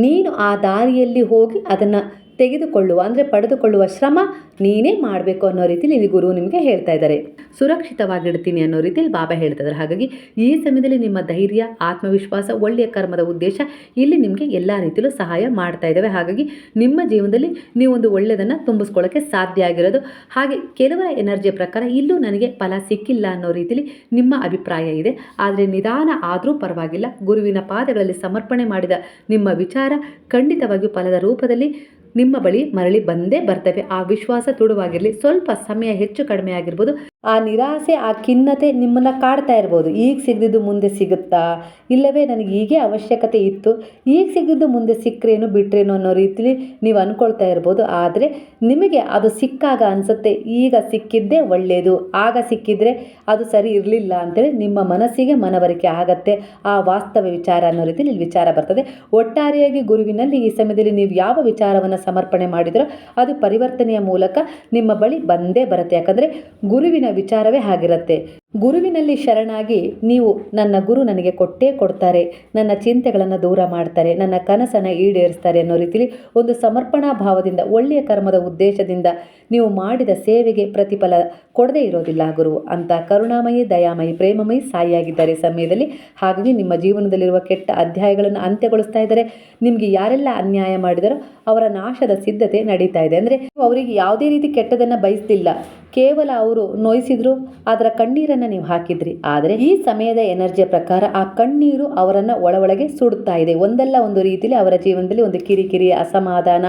ನೀನು ಆ ದಾರಿಯಲ್ಲಿ ಹೋಗಿ ಅದನ್ನು ತೆಗೆದುಕೊಳ್ಳುವ, ಅಂದರೆ ಪಡೆದುಕೊಳ್ಳುವ ಶ್ರಮ ನೀನೇ ಮಾಡಬೇಕು ಅನ್ನೋ ರೀತಿಯಲ್ಲಿ ಇಲ್ಲಿ ಗುರು ನಿಮಗೆ ಹೇಳ್ತಾ ಇದ್ದಾರೆ. ಸುರಕ್ಷಿತವಾಗಿಡ್ತೀನಿ ಅನ್ನೋ ರೀತಿಯಲ್ಲಿ ಬಾಬಾ ಹೇಳ್ತಾ ಇದ್ದಾರೆ. ಹಾಗಾಗಿ ಈ ಸಮಯದಲ್ಲಿ ನಿಮ್ಮ ಧೈರ್ಯ, ಆತ್ಮವಿಶ್ವಾಸ, ಒಳ್ಳೆಯ ಕರ್ಮದ ಉದ್ದೇಶ ಇಲ್ಲಿ ನಿಮಗೆ ಎಲ್ಲ ರೀತಿಯಲ್ಲೂ ಸಹಾಯ ಮಾಡ್ತಾ ಇದ್ದಾವೆ. ಹಾಗಾಗಿ ನಿಮ್ಮ ಜೀವನದಲ್ಲಿ ನೀವು ಒಂದು ಒಳ್ಳೆಯದನ್ನು ತುಂಬಿಸ್ಕೊಳ್ಳೋಕ್ಕೆ ಸಾಧ್ಯ ಆಗಿರೋದು. ಹಾಗೆ ಕೆಲವರ ಎನರ್ಜಿಯ ಪ್ರಕಾರ ಇಲ್ಲೂ ನನಗೆ ಫಲ ಸಿಕ್ಕಿಲ್ಲ ಅನ್ನೋ ರೀತಿಯಲ್ಲಿ ನಿಮ್ಮ ಅಭಿಪ್ರಾಯ ಇದೆ. ಆದರೆ ನಿಧಾನ ಆದರೂ ಪರವಾಗಿಲ್ಲ. ಗುರುವಿನ ಪಾದಗಳಲ್ಲಿ ಸಮರ್ಪಣೆ ಮಾಡಿದ ನಿಮ್ಮ ವಿಚಾರ ಖಂಡಿತವಾಗಿಯೂ ಫಲದ ರೂಪದಲ್ಲಿ ನಿಮ್ಮ ಬಳಿ ಮರಳಿ ಬಂದೇ ಬರ್ತವೆ. ಆ ವಿಶ್ವಾಸ ತುಡುವಾಗಿರಲಿ ಸ್ವಲ್ಪ ಸಮಯ ಹೆಚ್ಚು ಕಡಿಮೆ ಆಗಿರ್ಬೋದು ಆ ನಿರಾಸೆ, ಆ ಖಿನ್ನತೆ ನಿಮ್ಮನ್ನು ಕಾಡ್ತಾ ಇರ್ಬೋದು. ಈಗ ಸಿಗದಿದ್ದು ಮುಂದೆ ಸಿಗುತ್ತಾ? ಇಲ್ಲವೇ, ನನಗೆ ಹೀಗೆ ಅವಶ್ಯಕತೆ ಇತ್ತು. ಈಗ ಸಿಗದಿದ್ದು ಮುಂದೆ ಸಿಕ್ಕರೇನು ಬಿಟ್ರೇನು ಅನ್ನೋ ರೀತಿಲಿ ನೀವು ಅಂದ್ಕೊಳ್ತಾ ಇರ್ಬೋದು. ಆದರೆ ನಿಮಗೆ ಅದು ಸಿಕ್ಕಾಗ ಅನಿಸುತ್ತೆ. ಈಗ ಸಿಕ್ಕಿದ್ದೇ ಒಳ್ಳೆಯದು ಆಗ ಸಿಕ್ಕಿದ್ರೆ ಅದು ಸರಿ ಇರಲಿಲ್ಲ ಅಂತೇಳಿ ನಿಮ್ಮ ಮನಸ್ಸಿಗೆ ಮನವರಿಕೆ ಆಗತ್ತೆ. ಆ ವಾಸ್ತವ ವಿಚಾರ ಅನ್ನೋ ರೀತಿಲಿ ಇಲ್ಲಿ ವಿಚಾರ ಬರ್ತದೆ. ಒಟ್ಟಾರೆಯಾಗಿ ಗುರುವಿನಲ್ಲಿ ಈ ಸಮಯದಲ್ಲಿ ನೀವು ಯಾವ ವಿಚಾರವನ್ನು ಸಮರ್ಪಣೆ ಮಾಡಿದರೋ ಅದು ಪರಿವರ್ತನೆಯ ಮೂಲಕ ನಿಮ್ಮ ಬಳಿ ಬಂದೇ ಬರುತ್ತೆ. ಯಾಕಂದರೆ ಗುರುವಿನ ವಿಚಾರವೇ ಆಗಿರುತ್ತೆ. ಗುರುವಿನಲ್ಲಿ ಶರಣಾಗಿ ನೀವು ನನ್ನ ಗುರು ನನಗೆ ಕೊಟ್ಟೇ ಕೊಡ್ತಾರೆ, ನನ್ನ ಚಿಂತೆಗಳನ್ನು ದೂರ ಮಾಡ್ತಾರೆ, ನನ್ನ ಕನಸನ್ನು ಈಡೇರಿಸ್ತಾರೆ ಅನ್ನೋ ರೀತಿಲಿ ಒಂದು ಸಮರ್ಪಣಾ ಭಾವದಿಂದ, ಒಳ್ಳೆಯ ಕರ್ಮದ ಉದ್ದೇಶದಿಂದ ನೀವು ಮಾಡಿದ ಸೇವೆಗೆ ಪ್ರತಿಫಲ ಕೊಡದೇ ಇರೋದಿಲ್ಲ ಗುರು ಅಂತ ಕರುಣಾಮಯಿ, ದಯಾಮಯಿ, ಪ್ರೇಮಮಯಿ ಸಾಯಿಯಾಗಿದ್ದಾರೆ ಸಮಯದಲ್ಲಿ. ಹಾಗಾಗಿ ನಿಮ್ಮ ಜೀವನದಲ್ಲಿರುವ ಕೆಟ್ಟ ಅಧ್ಯಾಯಗಳನ್ನು ಅಂತ್ಯಗೊಳಿಸ್ತಾ ಇದ್ದಾರೆ. ನಿಮಗೆ ಯಾರೆಲ್ಲ ಅನ್ಯಾಯ ಮಾಡಿದರೋ ಅವರ ನಾಶದ ಸಿದ್ಧತೆ ನಡೀತಾ ಇದೆ. ಅಂದರೆ ಅವರಿಗೆ ಯಾವುದೇ ರೀತಿ ಕೆಟ್ಟದನ್ನು ಬಯಸ್ತಿಲ್ಲ ಕೇವಲ ಅವರು ನೋಯಿಸಿದ್ರು, ಅದರ ಕಣ್ಣೀರನ್ನು ನೀವು ಹಾಕಿದ್ರಿ. ಆದರೆ ಈ ಸಮಯದ ಎನರ್ಜಿಯ ಪ್ರಕಾರ ಆ ಕಣ್ಣೀರು ಅವರನ್ನು ಒಳ ಒಳಗೆ ಸುಡುತ್ತಾ ಇದೆ. ಒಂದಲ್ಲ ಒಂದು ರೀತಿಯಲ್ಲಿ ಅವರ ಜೀವನದಲ್ಲಿ ಒಂದು ಕಿರಿಕಿರಿ ಅಸಮಾಧಾನ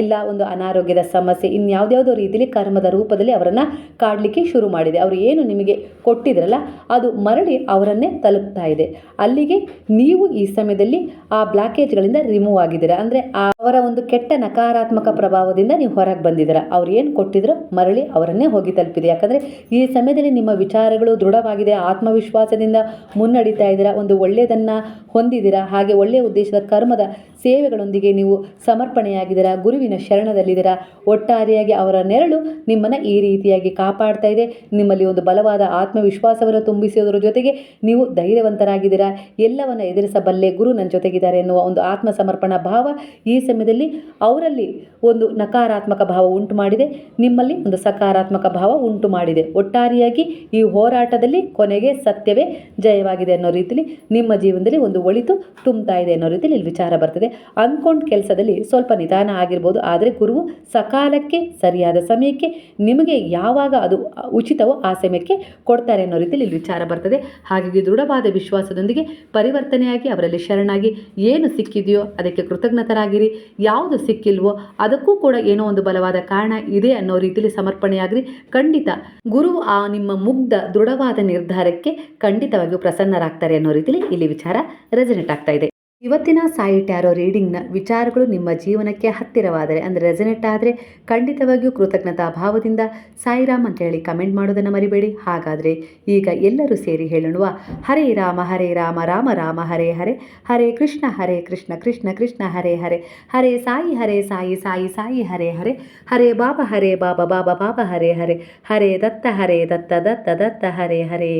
ಇಲ್ಲ, ಒಂದು ಅನಾರೋಗ್ಯದ ಸಮಸ್ಯೆ, ಇನ್ಯಾವುದ್ಯಾವುದೋ ರೀತಿಯಲ್ಲಿ ಕರ್ಮದ ರೂಪದಲ್ಲಿ ಅವರನ್ನು ಕಾಡಲಿಕ್ಕೆ ಶುರು ಮಾಡಿದೆ. ಅವರು ಏನು ನಿಮಗೆ ಕೊಟ್ಟಿದ್ರಲ್ಲ, ಅದು ಮರಳಿ ಅವರನ್ನೇ ತಲುಪ್ತಾ ಇದೆ. ಅಲ್ಲಿಗೆ ನೀವು ಈ ಸಮಯದಲ್ಲಿ ಆ ಬ್ಲಾಕೇಜ್ಗಳಿಂದ ರಿಮೂವ್ ಆಗಿದ್ದೀರಾ? ಅಂದರೆ ಅವರ ಒಂದು ಕೆಟ್ಟ ನಕಾರಾತ್ಮಕ ಪ್ರಭಾವದಿಂದ ನೀವು ಹೊರಗೆ ಬಂದಿದ್ದೀರಾ? ಅವ್ರು ಏನು ಕೊಟ್ಟಿದ್ರು ಮರಳಿ ಅವರನ್ನೇ ಹೋಗಿ ತಲುಪಿದೆ. ಯಾಕಂದರೆ ಈ ಸಮಯದಲ್ಲಿ ನಿಮ್ಮ ವಿಚಾರಗಳು ದೃಢವಾಗಿದೆ. ಆತ್ಮವಿಶ್ವಾಸದಿಂದ ಮುನ್ನಡೀತಾ ಇದ್ದೀರಾ? ಒಂದು ಒಳ್ಳೆಯದನ್ನು ಹೊಂದಿದ್ದೀರಾ? ಹಾಗೆ ಒಳ್ಳೆಯ ಉದ್ದೇಶದ ಕರ್ಮದ ಸೇವೆಗಳೊಂದಿಗೆ ನೀವು ಸಮರ್ಪಣೆಯಾಗಿದ್ದೀರಾ, ಗುರುವಿನ ಶರಣದಲ್ಲಿದ್ದೀರಾ? ಒಟ್ಟಾರೆಯಾಗಿ ಅವರ ನೆರಳು ನಿಮ್ಮನ್ನು ಈ ರೀತಿಯಾಗಿ ಕಾಪಾಡ್ತಾ ಇದೆ. ನಿಮ್ಮಲ್ಲಿ ಒಂದು ಬಲವಾದ ಆತ್ಮವಿಶ್ವಾಸವನ್ನು ತುಂಬಿಸುವುದರ ಜೊತೆಗೆ ನೀವು ಧೈರ್ಯವಂತರಾಗಿದ್ದೀರಾ? ಎಲ್ಲವನ್ನು ಎದುರಿಸಬಲ್ಲೆ ಗುರು ನನ್ನ ಜೊತೆಗಿದ್ದಾರೆ ಎನ್ನುವ ಒಂದು ಆತ್ಮ ಸಮರ್ಪಣಾ ಭಾವ ಈ ಸಮಯದಲ್ಲಿ ಅವರಲ್ಲಿ ಒಂದು ನಕಾರಾತ್ಮಕ ಭಾವ ಉಂಟು ಮಾಡಿದೆ. ನಿಮ್ಮಲ್ಲಿ ಒಂದು ಸಕಾರಾತ್ಮಕ ಭಾವ ಉಂಟು ಮಾಡಿದೆ. ಒಟ್ಟಾರೆಯಾಗಿ ಈ ಹೋರಾಟದಲ್ಲಿ ಕೊನೆಗೆ ಸತ್ಯವೇ ಜಯವಾಗಿದೆ ಅನ್ನೋ ರೀತಿಯಲ್ಲಿ ನಿಮ್ಮ ಜೀವನದಲ್ಲಿ ಒಂದು ಒಳಿತು ತುಂಬ್ತಾ ಇದೆ ಅನ್ನೋ ರೀತಿಯಲ್ಲಿ ಇಲ್ಲಿ ವಿಚಾರ ಬರ್ತದೆ. ಅಂದ್ಕೊಂಡ ಕೆಲಸದಲ್ಲಿ ಸ್ವಲ್ಪ ನಿಧಾನ ಆಗಿರ್ಬೋದು. ಆದರೆ ಗುರುವು ಸಕಾಲಕ್ಕೆ, ಸರಿಯಾದ ಸಮಯಕ್ಕೆ, ನಿಮಗೆ ಯಾವಾಗ ಅದು ಉಚಿತವೋ ಆ ಸಮಯಕ್ಕೆ ಕೊಡ್ತಾರೆ ಅನ್ನೋ ರೀತಿಯಲ್ಲಿ ಇಲ್ಲಿ ವಿಚಾರ ಬರ್ತದೆ. ಹಾಗಾಗಿ ದೃಢವಾದ ವಿಶ್ವಾಸದೊಂದಿಗೆ ಪರಿವರ್ತನೆಯಾಗಿ ಅವರಲ್ಲಿ ಶರಣಾಗಿ ಏನು ಸಿಕ್ಕಿದೆಯೋ ಅದಕ್ಕೆ ಕೃತಜ್ಞತರಾಗಿರಿ. ಯಾವುದು ಸಿಕ್ಕಿಲ್ವೋ ಅದಕ್ಕೂ ಕೂಡ ಏನೋ ಒಂದು ಬಲವಾದ ಕಾರಣ ಇದೆ ಅನ್ನೋ ರೀತಿಯಲ್ಲಿ ಸಮರ್ಪಣೆಯಾಗಿರಿ. ಖಂಡಿತ ಗುರು ಆ ನಿಮ್ಮ ಮುಗ್ಧ, ದೃಢವಾದ ನಿರ್ಧಾರಕ್ಕೆ ಖಂಡಿತವಾಗಿಯೂ ಪ್ರಸನ್ನರಾಗ್ತಾರೆ ಅನ್ನೋ ರೀತಿಯಲ್ಲಿ ಇಲ್ಲಿ ವಿಚಾರ ರೆಸನೆಟ್ ಆಗ್ತಾ ಇದೆ. ಇವತ್ತಿನ ಸಾಯಿ ಟ್ಯಾರೋ ರೀಡಿಂಗ್ನ ವಿಚಾರಗಳು ನಿಮ್ಮ ಜೀವನಕ್ಕೆ ಹತ್ತಿರವಾದರೆ, ಅಂದರೆ ರೆಸನೆಟ್ ಆದರೆ ಖಂಡಿತವಾಗಿಯೂ ಕೃತಜ್ಞತಾ ಭಾವದಿಂದ ಸಾಯಿರಾಮ್ ಅಂತ ಹೇಳಿ ಕಮೆಂಟ್ ಮಾಡೋದನ್ನು ಮರಿಬೇಡಿ. ಹಾಗಾದರೆ ಈಗ ಎಲ್ಲರೂ ಸೇರಿ ಹೇಳುವ ಹರೇ ರಾಮ ಹರೇ ರಾಮ ರಾಮ ರಾಮ, ಹರೇ ಹರೇ. ಹರೇ ಕೃಷ್ಣ ಹರೇ ಕೃಷ್ಣ ಕೃಷ್ಣ ಕೃಷ್ಣ, ಹರೇ ಹರೇ. ಹರೇ ಸಾಯಿ ಹರೇ ಸಾಯಿ ಸಾಯಿ ಸಾಯಿ, ಹರೇ ಹರೇ. ಹರೇ ಬಾಬಾ ಹರೇ ಬಾಬಾ ಬಾಬಾ ಬಾಬಾ, ಹರೇ ಹರೇ. ಹರೇ ದತ್ತ ಹರೇ ದತ್ತ ದತ್ತ ದತ್ತ, ಹರೇ ಹರೇ.